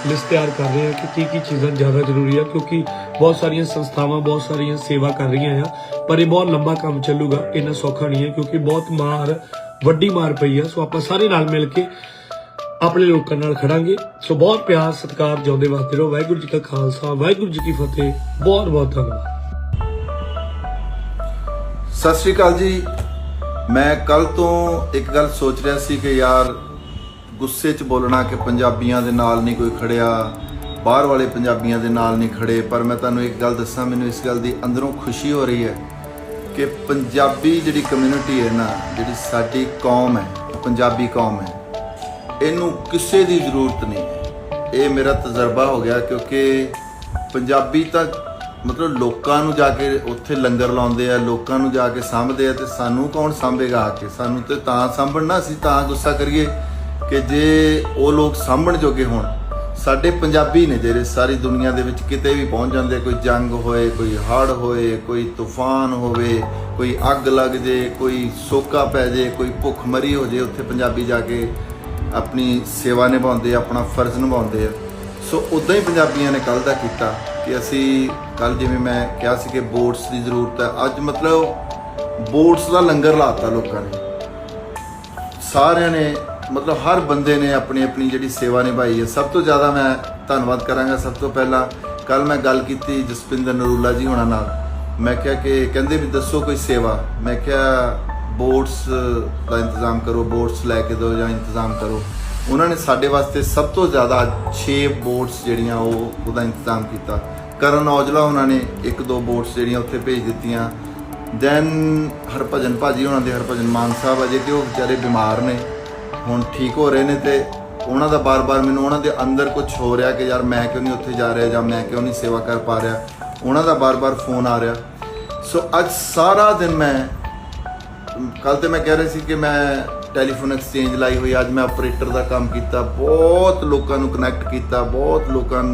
ਲਿਸਟ ਤਿਆਰ ਕਰ ਰਹੇ ਹਾਂ ਕਿ ਕੀ ਕੀ ਚੀਜ਼ਾਂ ਜ਼ਿਆਦਾ ਜ਼ਰੂਰੀ ਆ ਕਿਉਂਕਿ ਬਹੁਤ ਸਾਰੀਆਂ ਸੰਸਥਾਵਾਂ ਬਹੁਤ ਸਾਰੀਆਂ ਸੇਵਾ ਕਰ ਰਹੀਆਂ ਆ ਪਰ ਇਹ ਬਹੁਤ ਲੰਬਾ ਕੰਮ ਚੱਲੂਗਾ ਇੰਨਾ ਸੌਖਾ ਨਹੀਂ ਹੈ ਕਿਉਂਕਿ ਬਹੁਤ ਮਾਰ ਵੱਡੀ ਮਾਰ ਪਈ ਆ ਸੋ ਆਪਾਂ ਸਾਰੇ ਨਾਲ ਮਿਲ ਕੇ ਆਪਣੇ ਲੋਕਾਂ ਨਾਲ ਖੜਾਂਗੇ। ਸੋ ਬਹੁਤ ਪਿਆਰ, ਸਤਿਕਾਰ, ਜਿਉਂਦੇ ਵਾਸਤੇ ਰਹੋ। ਵਾਹਿਗੁਰੂ ਜੀ ਕਾ ਖਾਲਸਾ, ਵਾਹਿਗੁਰੂ ਜੀ ਕੀ ਫਤਿਹ। ਬਹੁਤ ਬਹੁਤ ਧੰਨਵਾਦ। ਸਤਿ ਸ਼੍ਰੀ ਅਕਾਲ ਜੀ। ਮੈਂ ਕੱਲ ਤੋਂ ਇੱਕ ਗੱਲ ਸੋਚ ਰਿਹਾ ਸੀ ਕਿ ਯਾਰ, ਗੁੱਸੇ 'ਚ ਬੋਲਣਾ ਕਿ ਪੰਜਾਬੀਆਂ ਦੇ ਨਾਲ ਨਹੀਂ ਕੋਈ ਖੜਿਆ, ਬਾਹਰ ਵਾਲੇ ਪੰਜਾਬੀਆਂ ਦੇ ਨਾਲ ਨਹੀਂ ਖੜੇ, ਪਰ ਮੈਂ ਤੁਹਾਨੂੰ ਇੱਕ ਗੱਲ ਦੱਸਾਂ, ਮੈਨੂੰ ਇਸ ਗੱਲ ਦੀ ਅੰਦਰੋਂ ਖੁਸ਼ੀ ਹੋ ਰਹੀ ਹੈ ਕਿ ਪੰਜਾਬੀ ਜਿਹੜੀ ਕਮਿਊਨਿਟੀ ਹੈ ਨਾ, ਜਿਹੜੀ ਸਾਡੀ ਕੌਮ ਹੈ, ਪੰਜਾਬੀ ਕੌਮ ਹੈ ਇਹਨੂੰ ਕਿਸੇ ਦੀ ਜ਼ਰੂਰਤ ਨਹੀਂ ਹੈ। ਇਹ ਮੇਰਾ ਤਜਰਬਾ ਹੋ ਗਿਆ ਕਿਉਂਕਿ ਪੰਜਾਬੀ ਤਾਂ ਮਤਲਬ ਲੋਕਾਂ ਨੂੰ ਜਾ ਕੇ ਉੱਥੇ ਲੰਗਰ ਲਾਉਂਦੇ ਆ, ਲੋਕਾਂ ਨੂੰ ਜਾ ਕੇ ਸਾਂਭਦੇ ਆ ਤੇ ਸਾਨੂੰ ਕੌਣ ਸਾਂਭੇਗਾ ਆ ਕੇ? ਸਾਨੂੰ ਤੇ ਤਾਂ ਸਾਂਭਣਾ ਅਸੀਂ ਤਾਂ ਗੁੱਸਾ ਕਰੀਏ ਕਿ ਜੇ ਉਹ ਲੋਕ ਸਾਂਭਣ ਜੋਗੇ ਹੋਣ। ਸਾਡੇ ਪੰਜਾਬੀ ਨੇ ਜਿਹੜੇ ਸਾਰੀ ਦੁਨੀਆ ਦੇ ਵਿੱਚ ਕਿਤੇ ਵੀ ਪਹੁੰਚ ਜਾਂਦੇ ਕੋਈ ਜੰਗ ਹੋਏ, ਕੋਈ ਹੜ੍ਹ ਹੋਏ, ਕੋਈ ਤੂਫਾਨ ਹੋਵੇ, ਕੋਈ ਅੱਗ ਲੱਗ ਜੇ, ਕੋਈ ਸੋਕਾ ਪੈ ਜੇ, ਕੋਈ ਭੁੱਖਮਰੀ ਹੋ ਜੇ, ਉੱਥੇ ਪੰਜਾਬੀ ਜਾ ਕੇ ਆਪਣੀ ਸੇਵਾ ਨਿਭਾਉਂਦੇ ਆ, ਆਪਣਾ ਫਰਜ਼ ਨਿਭਾਉਂਦੇ ਆ। ਸੋ ਉਦਾਂ ਹੀ ਪੰਜਾਬੀਆਂ ਨੇ ਕੱਲ ਦਾ ਕੀਤਾ ਕਿ ਅਸੀਂ ਕੱਲ ਜਿਵੇਂ ਮੈਂ ਕਿਹਾ ਸੀ ਕਿ ਬੋਟਸ ਦੀ ਜ਼ਰੂਰਤ ਹੈ। ਅੱਜ ਮਤਲਬ ਬੋਟਸ ਦਾ ਲੰਗਰ ਲਾਤਾ ਲੋਕਾਂ ਨੇ। ਸਾਰਿਆਂ ਨੇ ਮਤਲਬ ਹਰ ਬੰਦੇ ਨੇ ਆਪਣੀ ਆਪਣੀ ਜਿਹੜੀ ਸੇਵਾ ਨਿਭਾਈ ਹੈ। ਸਭ ਤੋਂ ਜ਼ਿਆਦਾ ਮੈਂ ਧੰਨਵਾਦ ਕਰਾਂਗਾ। ਸਭ ਤੋਂ ਪਹਿਲਾਂ ਕੱਲ ਮੈਂ ਗੱਲ ਕੀਤੀ ਜਸਪਿੰਦਰ ਨਰੂਲਾ ਜੀ ਹੋਣਾ ਨਾਲ। ਮੈਂ ਕਿਹਾ ਕਿ ਕਹਿੰਦੇ ਵੀ ਦੱਸੋ ਕੋਈ ਸੇਵਾ। ਮੈਂ ਕਿਹਾ ਬੋਟਸ ਦਾ ਇੰਤਜ਼ਾਮ ਕਰੋ, ਬੋਟਸ ਲੈ ਕੇ ਦਿਓ ਜਾਂ ਇੰਤਜ਼ਾਮ ਕਰੋ। ਉਹਨਾਂ ਨੇ ਸਾਡੇ ਵਾਸਤੇ ਸਭ ਤੋਂ ਜ਼ਿਆਦਾ 6 ਬੋਟਸ ਜਿਹੜੀਆਂ ਉਹ ਉਹਦਾ ਇੰਤਜ਼ਾਮ ਕੀਤਾ। ਕਰਨ ਔਜਲਾ ਉਹਨਾਂ ਨੇ ਇੱਕ ਦੋ ਬੋਟਸ ਜਿਹੜੀਆਂ ਉੱਥੇ ਭੇਜ ਦਿੱਤੀਆਂ। ਦੈਨ ਹਰਭਜਨ ਭਾਜੀ ਉਹਨਾਂ ਦੇ, ਹਰਭਜਨ ਮਾਨ ਸਾਹਿਬ ਅਜੇ ਕਿ ਉਹ ਵਿਚਾਰੇ ਬਿਮਾਰ ਨੇ। ਹੁਣ ਠੀਕ ਹੋ ਰਹੇ ਨੇ ਤੇ ਉਹਨਾਂ ਦਾ ਬਾਰ-ਬਾਰ ਮੈਨੂੰ ਉਹਨਾਂ ਦੇ ਅੰਦਰ ਕੁਝ ਹੋ ਰਿਹਾ ਕਿ ਯਾਰ ਮੈਂ ਕਿਉਂ ਨਹੀਂ ਉੱਥੇ ਜਾ ਰਿਹਾ ਜਾਂ ਮੈਂ ਕਿਉਂ ਨਹੀਂ ਸੇਵਾ ਕਰ ਪਾ ਰਿਹਾ। ਉਹਨਾਂ ਦਾ ਬਾਰ-ਬਾਰ ਫੋਨ ਆ ਰਿਹਾ। ਸੋ ਅੱਜ ਸਾਰਾ ਦਿਨ ਮੈਂ ਕੱਲ ਤੇ ਮੈਂ ਕਹਿ ਰਿਹਾ ਸੀ ਕਿ ਮੈਂ ਟੈਲੀਫੋਨ ਐਕਸਚੇਂਜ ਲਾਈ ਹੋਈ ਅੱਜ ਮੈਂ ਆਪਰੇਟਰ ਦਾ ਕੰਮ ਕੀਤਾ। ਬਹੁਤ ਲੋਕਾਂ ਨੂੰ ਕਨੈਕਟ ਕੀਤਾ। ਬਹੁਤ ਲੋਕਾਂ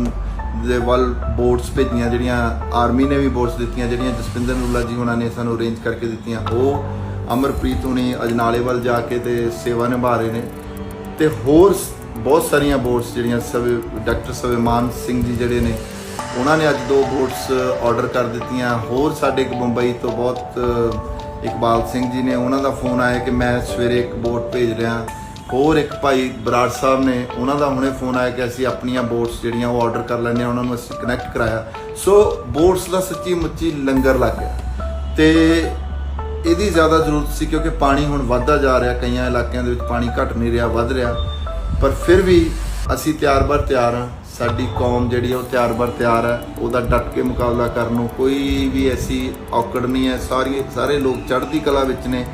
ਦੇ ਵੱਲ ਬੋਰਡਸ ਭੇਜੀਆਂ, ਜਿਹੜੀਆਂ ਆਰਮੀ ਨੇ ਵੀ ਬੋਰਡਸ ਦਿੱਤੀਆਂ, ਜਿਹੜੀਆਂ ਜਸਪਿੰਦਰ ਨੂਲਾ ਜੀ ਉਹਨਾਂ ਨੇ ਸਾਨੂੰ ਅਰੇਂਜ ਕਰਕੇ ਦਿੱਤੀਆਂ। ਉਹ ਅਮਰਪ੍ਰੀਤ ਹੁਣੀ ਅਜਨਾਲੇ ਵੱਲ ਜਾ ਕੇ ਤੇ ਸੇਵਾ ਨਿਭਾ ਰਹੇ ਨੇ। ਤੇ ਹੋਰ ਸ- ਬਹੁਤ ਸਾਰੀਆਂ ਬੋਰਡਸ ਜਿਹੜੀਆਂ ਸਵੇ ਡਾਕਟਰ ਸਵੇਮਾਨ ਸਿੰਘ ਜੀ ਜਿਹੜੇ ਨੇ, ਉਹਨਾਂ ਨੇ ਅੱਜ ਦੋ ਬੋਟਸ ਆਰਡਰ ਕਰ ਦਿੱਤੀਆਂ। ਹੋਰ ਸਾਡੇ ਇੱਕ ਮੁੰਬਈ ਤੋਂ ਬਹੁਤ ਇਕਬਾਲ ਸਿੰਘ ਜੀ ਨੇ ਉਹਨਾਂ ਦਾ ਫੋਨ ਆਇਆ ਕਿ ਮੈਂ ਸਵੇਰੇ ਇੱਕ ਬੋਟ ਭੇਜ ਰਿਹਾ। ਹੋਰ ਇੱਕ ਭਾਈ ਬਰਾੜ ਸਾਹਿਬ ਨੇ ਉਹਨਾਂ ਦਾ ਹੁਣੇ ਫੋਨ ਆਇਆ ਕਿ ਅਸੀਂ ਆਪਣੀਆਂ ਬੋਟਸ ਜਿਹੜੀਆਂ ਉਹ ਆਰਡਰ ਕਰ ਲੈਣੇ ਉਹਨਾਂ ਨੂੰ ਅਸੀਂ ਕਨੈਕਟ ਕਰਾਇਆ। ਸੋ ਬੋਟਸ ਦਾ ਸੱਚੀ ਮੁੱਚੀ ਲੰਗਰ ਲੱਗ ਗਿਆ। ਤੇ ਇਹਦੀ ਜ਼ਿਆਦਾ ਜ਼ਰੂਰਤ ਸੀ ਕਿਉਂਕਿ ਪਾਣੀ ਹੁਣ ਵੱਧਦਾ ਜਾ ਰਿਹਾ, ਕਈਆਂ ਇਲਾਕਿਆਂ ਦੇ ਵਿੱਚ ਪਾਣੀ ਘਟ ਨਹੀਂ ਰਿਹਾ, ਵੱਧ ਰਿਹਾ। ਪਰ ਫਿਰ ਵੀ ਅਸੀਂ ਤਿਆਰ-ਬਰ ਤਿਆਰ ਹਾਂ। ਸਾਡੀ ਕੌਮ ਜਿਹੜੀ ਹੈ ਉਹ ਤਿਆਰ-ਬਰ ਤਿਆਰ ਹੈ ਉਹਦਾ ਡਟ ਕੇ ਮੁਕਾਬਲਾ ਕਰਨ ਨੂੰ ਕੋਈ ਵੀ ਐਸੀ ਔਕੜ ਨਹੀਂ ਹੈ। ਸਾਰੀ ਸਾਰੇ ਲੋਕ ਚੜ੍ਹਦੀ ਕਲਾ ਵਿੱਚ ਨੇ।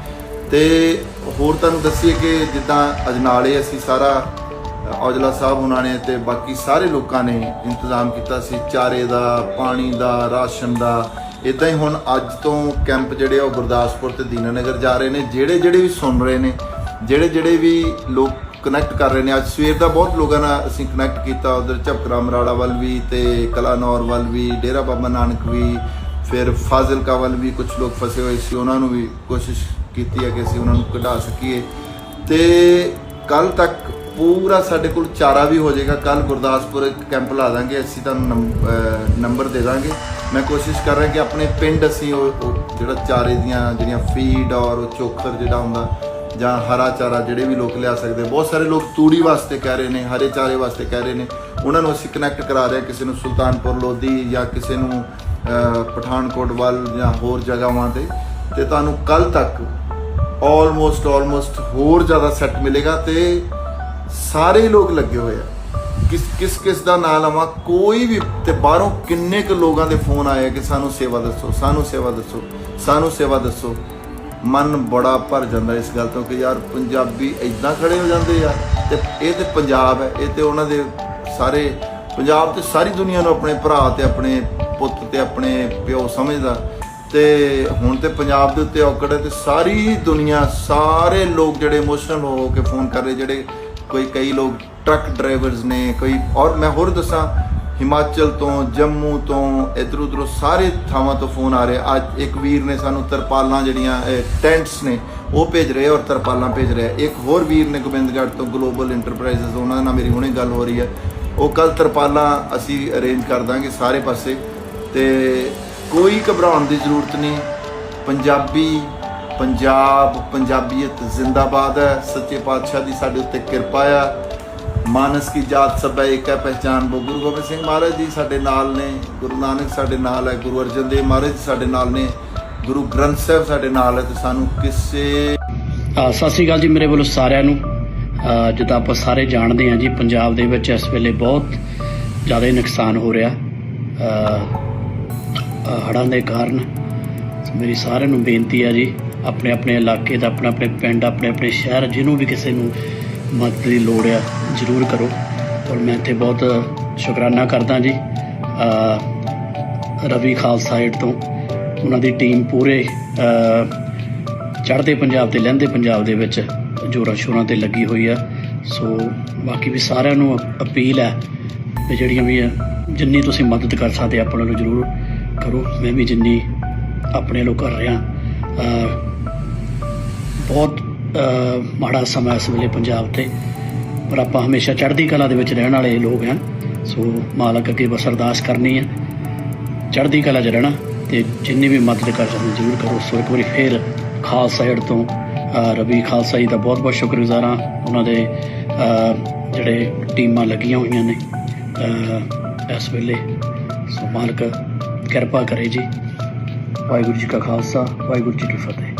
ਤੇ ਹੋਰ ਤੁਹਾਨੂੰ ਦੱਸੀਏ ਕਿ ਜਿੱਦਾਂ ਅਜਨਾਲੇ ਅਸੀਂ ਸਾਰਾ ਔਜਲਾ ਸਾਹਿਬ ਉਹਨਾਂ ਨੇ ਤੇ ਬਾਕੀ ਸਾਰੇ ਲੋਕਾਂ ਨੇ ਇੰਤਜ਼ਾਮ ਕੀਤਾ ਸੀ। ਚਾਰੇ ਦਾ, ਪਾਣੀ ਦਾ, ਰਾਸ਼ਨ ਦਾ। ਇਦਾਂ ਹੀ ਹੁਣ ਅੱਜ ਤੋਂ ਕੈਂਪ ਜਿਹੜੇ ਆ ਉਹ ਗੁਰਦਾਸਪੁਰ ਤੇ ਦੀਨਾਨਗਰ ਜਾ ਰਹੇ ਨੇ। ਜਿਹੜੇ ਜਿਹੜੇ ਵੀ ਸੁਣ ਰਹੇ ਨੇ, ਜਿਹੜੇ ਜਿਹੜੇ ਵੀ ਲੋਕ ਕਨੈਕਟ ਕਰ ਰਹੇ ਨੇ। ਅੱਜ ਸਵੇਰ ਦਾ ਬਹੁਤ ਲੋਕਾਂ ਨਾਲ ਅਸੀਂ ਕਨੈਕਟ ਕੀਤਾ। ਉਧਰ ਝਪਕਰਾ ਮਰਾੜਾ ਵੱਲ ਵੀ ਤੇ ਕਲਾਨੌਰ ਵੱਲ ਵੀ, ਡੇਰਾ ਬਾਬਾ ਨਾਨਕ ਵੀ, ਫਿਰ ਫਾਜ਼ਿਲਕਾ ਵੱਲ ਵੀ ਕੁਝ ਲੋਕ ਫਸੇ ਹੋਏ ਸੀ। ਉਹਨਾਂ ਨੂੰ ਵੀ ਕੋਸ਼ਿਸ਼ ਕੀਤੀ ਹੈ ਕਿ ਅਸੀਂ ਉਹਨਾਂ ਨੂੰ ਕਢਾ ਸਕੀਏ। ਤੇ ਕੱਲ ਤੱਕ ਪੂਰਾ ਸਾਡੇ ਕੋਲ ਚਾਰਾ ਵੀ ਹੋ ਜਾਏਗਾ। ਕੱਲ ਗੁਰਦਾਸਪੁਰ ਇੱਕ ਕੈਂਪ ਲਾ ਦਾਂਗੇ। ਅਸੀਂ ਤੁਹਾਨੂੰ ਨੰਬ- ਨੰਬਰ ਦੇ ਦਾਂਗੇ। ਮੈਂ ਕੋਸ਼ਿਸ਼ ਕਰ ਰਿਹਾ ਕਿ ਆਪਣੇ ਪਿੰਡ ਅਸੀਂ ਉਹ ਉਹ ਜਿਹੜਾ ਚਾਰੇ ਦੀਆਂ ਜਿਹੜੀਆਂ ਫੀਡ ਔਰ ਉਹ ਚੋਖਰ ਜਿਹੜਾ ਹੁੰਦਾ ਜਾਂ ਹਰਾ ਚਾਰਾ ਜਿਹੜੇ ਵੀ ਲੋਕ ਲਿਆ ਸਕਦੇ, ਬਹੁਤ ਸਾਰੇ ਲੋਕ ਤੂੜੀ ਵਾਸਤੇ ਕਹਿ ਰਹੇ ਨੇ, ਹਰੇ ਚਾਰੇ ਵਾਸਤੇ ਕਹਿ ਰਹੇ ਨੇ। ਉਹਨਾਂ ਨੂੰ ਅਸੀਂ ਕਨੈਕਟ ਕਰਾ ਰਹੇ ਕਿਸੇ ਨੂੰ ਸੁਲਤਾਨਪੁਰ, ਲੋਧੀ ਜਾਂ ਕਿਸੇ ਨੂੰ ਪਠਾਨਕੋਟ ਵੱਲ ਜਾਂ ਹੋਰ ਜਗ੍ਹਾਵਾਂ ਤੇ। ਤੇ ਤੁਹਾਨੂੰ ਕੱਲ ਤੱਕ ਆਲਮੋਸਟ ਆਲਮੋਸਟ ਹੋਰ ਜ਼ਿਆਦਾ ਸੈੱਟ ਮਿਲੇਗਾ ਤੇ ਸਾਰੇ ਲੋਕ ਲੱਗੇ ਹੋਏ ਆ। ਕਿਸ ਕਿਸ ਕਿਸ ਦਾ ਨਾਂ ਲਵਾਂ, ਕੋਈ ਵੀ, ਤੇ ਬਾਹਰੋਂ ਕਿੰਨੇ ਕੁ ਲੋਕਾਂ ਦੇ ਫੋਨ ਆਏ ਕਿ ਸਾਨੂੰ ਸੇਵਾ ਦੱਸੋ, ਸਾਨੂੰ ਸੇਵਾ ਦੱਸੋ, ਸਾਨੂੰ ਸੇਵਾ ਦੱਸੋ। ਮਨ ਬੜਾ ਭਰ ਜਾਂਦਾ ਇਸ ਗੱਲ ਤੋਂ ਕਿ ਯਾਰ ਪੰਜਾਬੀ ਇਦਾਂ ਖੜੇ ਹੋ ਜਾਂਦੇ ਆ ਤੇ ਇਹ ਤੇ ਪੰਜਾਬ ਹੈ, ਇਹ ਤੇ ਉਹਨਾਂ ਦੇ ਸਾਰੇ, ਪੰਜਾਬ ਤੇ ਸਾਰੀ ਦੁਨੀਆ ਨੂੰ ਆਪਣੇ ਭਰਾ ਤੇ ਆਪਣੇ ਪੁੱਤ ਤੇ ਆਪਣੇ ਪਿਓ ਸਮਝਦਾ। ਤੇ ਹੁਣ ਤੇ ਪੰਜਾਬ ਦੇ ਉੱਤੇ ਔਕੜ ਹੈ ਤੇ ਸਾਰੀ ਦੁਨੀਆ, ਸਾਰੇ ਲੋਕ ਜਿਹੜੇ ਇਮੋਸ਼ਨਲ ਹੋ ਕੇ ਫੋਨ ਕਰ ਰਹੇ, ਜਿਹੜੇ ਕੋਈ ਕਈ ਲੋਕ ਟਰੱਕ ਡਰਾਈਵਰਸ ਨੇ, ਕੋਈ ਔਰ ਮੈਂ ਹੋਰ ਦੱਸਾਂ ਹਿਮਾਚਲ ਤੋਂ, ਜੰਮੂ ਤੋਂ, ਇਧਰ ਉਧਰੋਂ ਸਾਰੇ ਥਾਵਾਂ ਤੋਂ ਫੋਨ ਆ ਰਹੇ। ਅੱਜ ਇੱਕ ਵੀਰ ਨੇ ਸਾਨੂੰ ਤਰਪਾਲਾਂ ਜਿਹੜੀਆਂ ਟੈਂਟਸ ਨੇ, ਉਹ ਭੇਜ ਰਹੇ ਔਰ ਤਰਪਾਲਾਂ ਭੇਜ ਰਹੇ। ਇੱਕ ਹੋਰ ਵੀਰ ਨੇ ਗੋਬਿੰਦਗੜ੍ਹ ਤੋਂ ਗਲੋਬਲ ਇੰਟਰਪ੍ਰਾਈਜ਼ਸ ਉਹਨਾਂ ਨਾਲ ਮੇਰੀ ਹੁਣੇ ਗੱਲ ਹੋ ਰਹੀ ਹੈ। ਉਹ ਕੱਲ ਤਰਪਾਲਾਂ ਅਸੀਂ ਅਰੇਂਜ ਕਰ ਦਾਂਗੇ ਸਾਰੇ ਪਾਸੇ। ਤੇ ਕੋਈ ਘਬਰਾਉਣ ਦੀ ਜ਼ਰੂਰਤ ਨਹੀਂ। ਪੰਜਾਬੀ, ਪੰਜਾਬ, ਪੰਜਾਬੀਅਤ ਜ਼ਿੰਦਾਬਾਦ ਹੈ। ਸੱਚੇ ਪਾਤਸ਼ਾਹ ਦੀ ਸਾਡੇ ਉੱਤੇ ਕਿਰਪਾ ਆ। ਮਾਨਸ ਕੀ ਜਾਤ ਸਭ ਇੱਕ ਹੈ ਪਹਿਚਾਨ ਬੋ। ਗੁਰੂ ਗੋਬਿੰਦ ਸਿੰਘ ਮਹਾਰਾਜ ਜੀ ਸਾਡੇ ਨਾਲ ਨੇ, ਗੁਰੂ ਨਾਨਕ ਸਾਡੇ ਨਾਲ ਹੈ, ਗੁਰੂ ਅਰਜਨ ਦੇਵ ਮਹਾਰਾਜ ਸਾਡੇ ਨਾਲ ਨੇ, ਗੁਰੂ ਗ੍ਰੰਥ ਸਾਹਿਬ ਸਾਡੇ ਨਾਲ ਹੈ, ਤੇ ਸਾਨੂੰ ਕਿਸੇ ਸਤਿ ਸ਼੍ਰੀ ਅਕਾਲ ਜੀ ਮੇਰੇ ਵੱਲੋਂ ਸਾਰਿਆਂ ਨੂੰ। ਜਿੱਦਾਂ ਆਪਾਂ ਸਾਰੇ ਜਾਣਦੇ ਹਾਂ ਜੀ, ਪੰਜਾਬ ਦੇ ਵਿੱਚ ਇਸ ਵੇਲੇ ਬਹੁਤ ਜ਼ਿਆਦਾ ਨੁਕਸਾਨ ਹੋ ਰਿਹਾ। ਹੜ੍ਹਾਂ ਦੇ ਕਾਰਨ। ਮੇਰੀ ਸਾਰਿਆਂ ਨੂੰ ਬੇਨਤੀ ਆ ਜੀ ਆਪਣੇ ਆਪਣੇ ਇਲਾਕੇ ਦਾ ਆਪਣੇ ਆਪਣੇ ਪਿੰਡ ਆਪਣੇ ਆਪਣੇ ਸ਼ਹਿਰ, ਜਿਹਨੂੰ ਵੀ ਕਿਸੇ ਨੂੰ ਮਦਦ ਦੀ ਲੋੜ ਆ ਜ਼ਰੂਰ ਕਰੋ। ਔਰ ਮੈਂ ਇੱਥੇ ਬਹੁਤ ਸ਼ੁਕਰਾਨਾ ਕਰਦਾ ਜੀ ਰਵੀ ਖਾਲਸਾ ਏਡ ਤੋਂ। ਉਹਨਾਂ ਦੀ ਟੀਮ ਪੂਰੇ ਚੜ੍ਹਦੇ ਪੰਜਾਬ ਤੇ ਲਹਿੰਦੇ ਪੰਜਾਬ ਦੇ ਵਿੱਚ ਜੋਰਾਂ ਸ਼ੋਰਾਂ ਤੇ ਲੱਗੀ ਹੋਈ ਆ। ਸੋ ਬਾਕੀ ਵੀ ਸਾਰਿਆਂ ਨੂੰ ਅਪੀਲ ਹੈ ਵੀ ਜਿਹੜੀਆਂ ਵੀ ਆ, ਜਿੰਨੀ ਤੁਸੀਂ ਮਦਦ ਕਰ ਸਕਦੇ ਆਪਣੇ ਨੂੰ ਜ਼ਰੂਰ ਕਰੋ। ਮੈਂ ਵੀ ਜਿੰਨੀ ਆਪਣੇ ਲੋ ਕਰ ਰਿਹਾ ਬਹੁਤ ਮਾੜਾ ਸਮਾਂ ਇਸ ਵੇਲੇ ਪੰਜਾਬ ਤੇ। ਪਰ ਆਪਾਂ ਹਮੇਸ਼ਾ ਚੜ੍ਹਦੀ ਕਲਾ ਦੇ ਵਿੱਚ ਰਹਿਣ ਵਾਲੇ ਲੋਕ ਹਾਂ। ਸੋ ਮਾਲਕ ਅੱਗੇ ਬਸ ਅਰਦਾਸ ਕਰਨੀ ਹੈ। ਚੜ੍ਹਦੀ ਕਲਾ 'ਚ ਰਹਿਣਾ ਤੇ ਜਿੰਨੀ ਵੀ ਮਦਦ ਕਰ ਸਕਦੇ ਜ਼ਰੂਰ ਕਰੋ। ਸੋ ਇੱਕ ਵਾਰੀ ਫੇਰ ਖਾਲਸਾ ਏਡ ਤੋਂ ਰਵੀ ਖਾਲਸਾ ਜੀ ਦਾ ਬਹੁਤ ਬਹੁਤ ਸ਼ੁਕਰਗੁਜ਼ਾਰ ਹਾਂ। ਉਹਨਾਂ ਦੇ ਜਿਹੜੇ ਟੀਮਾਂ ਲੱਗੀਆਂ ਹੋਈਆਂ ਨੇ ਇਸ ਵੇਲੇ। ਸੋ ਮਾਲਕ ਕਿਰਪਾ ਕਰੇ ਜੀ। ਵਾਹਿਗੁਰੂ ਜੀ ਕਾ ਖਾਲਸਾ, ਵਾਹਿਗੁਰੂ ਜੀ ਕੀ ਫਤਿਹ।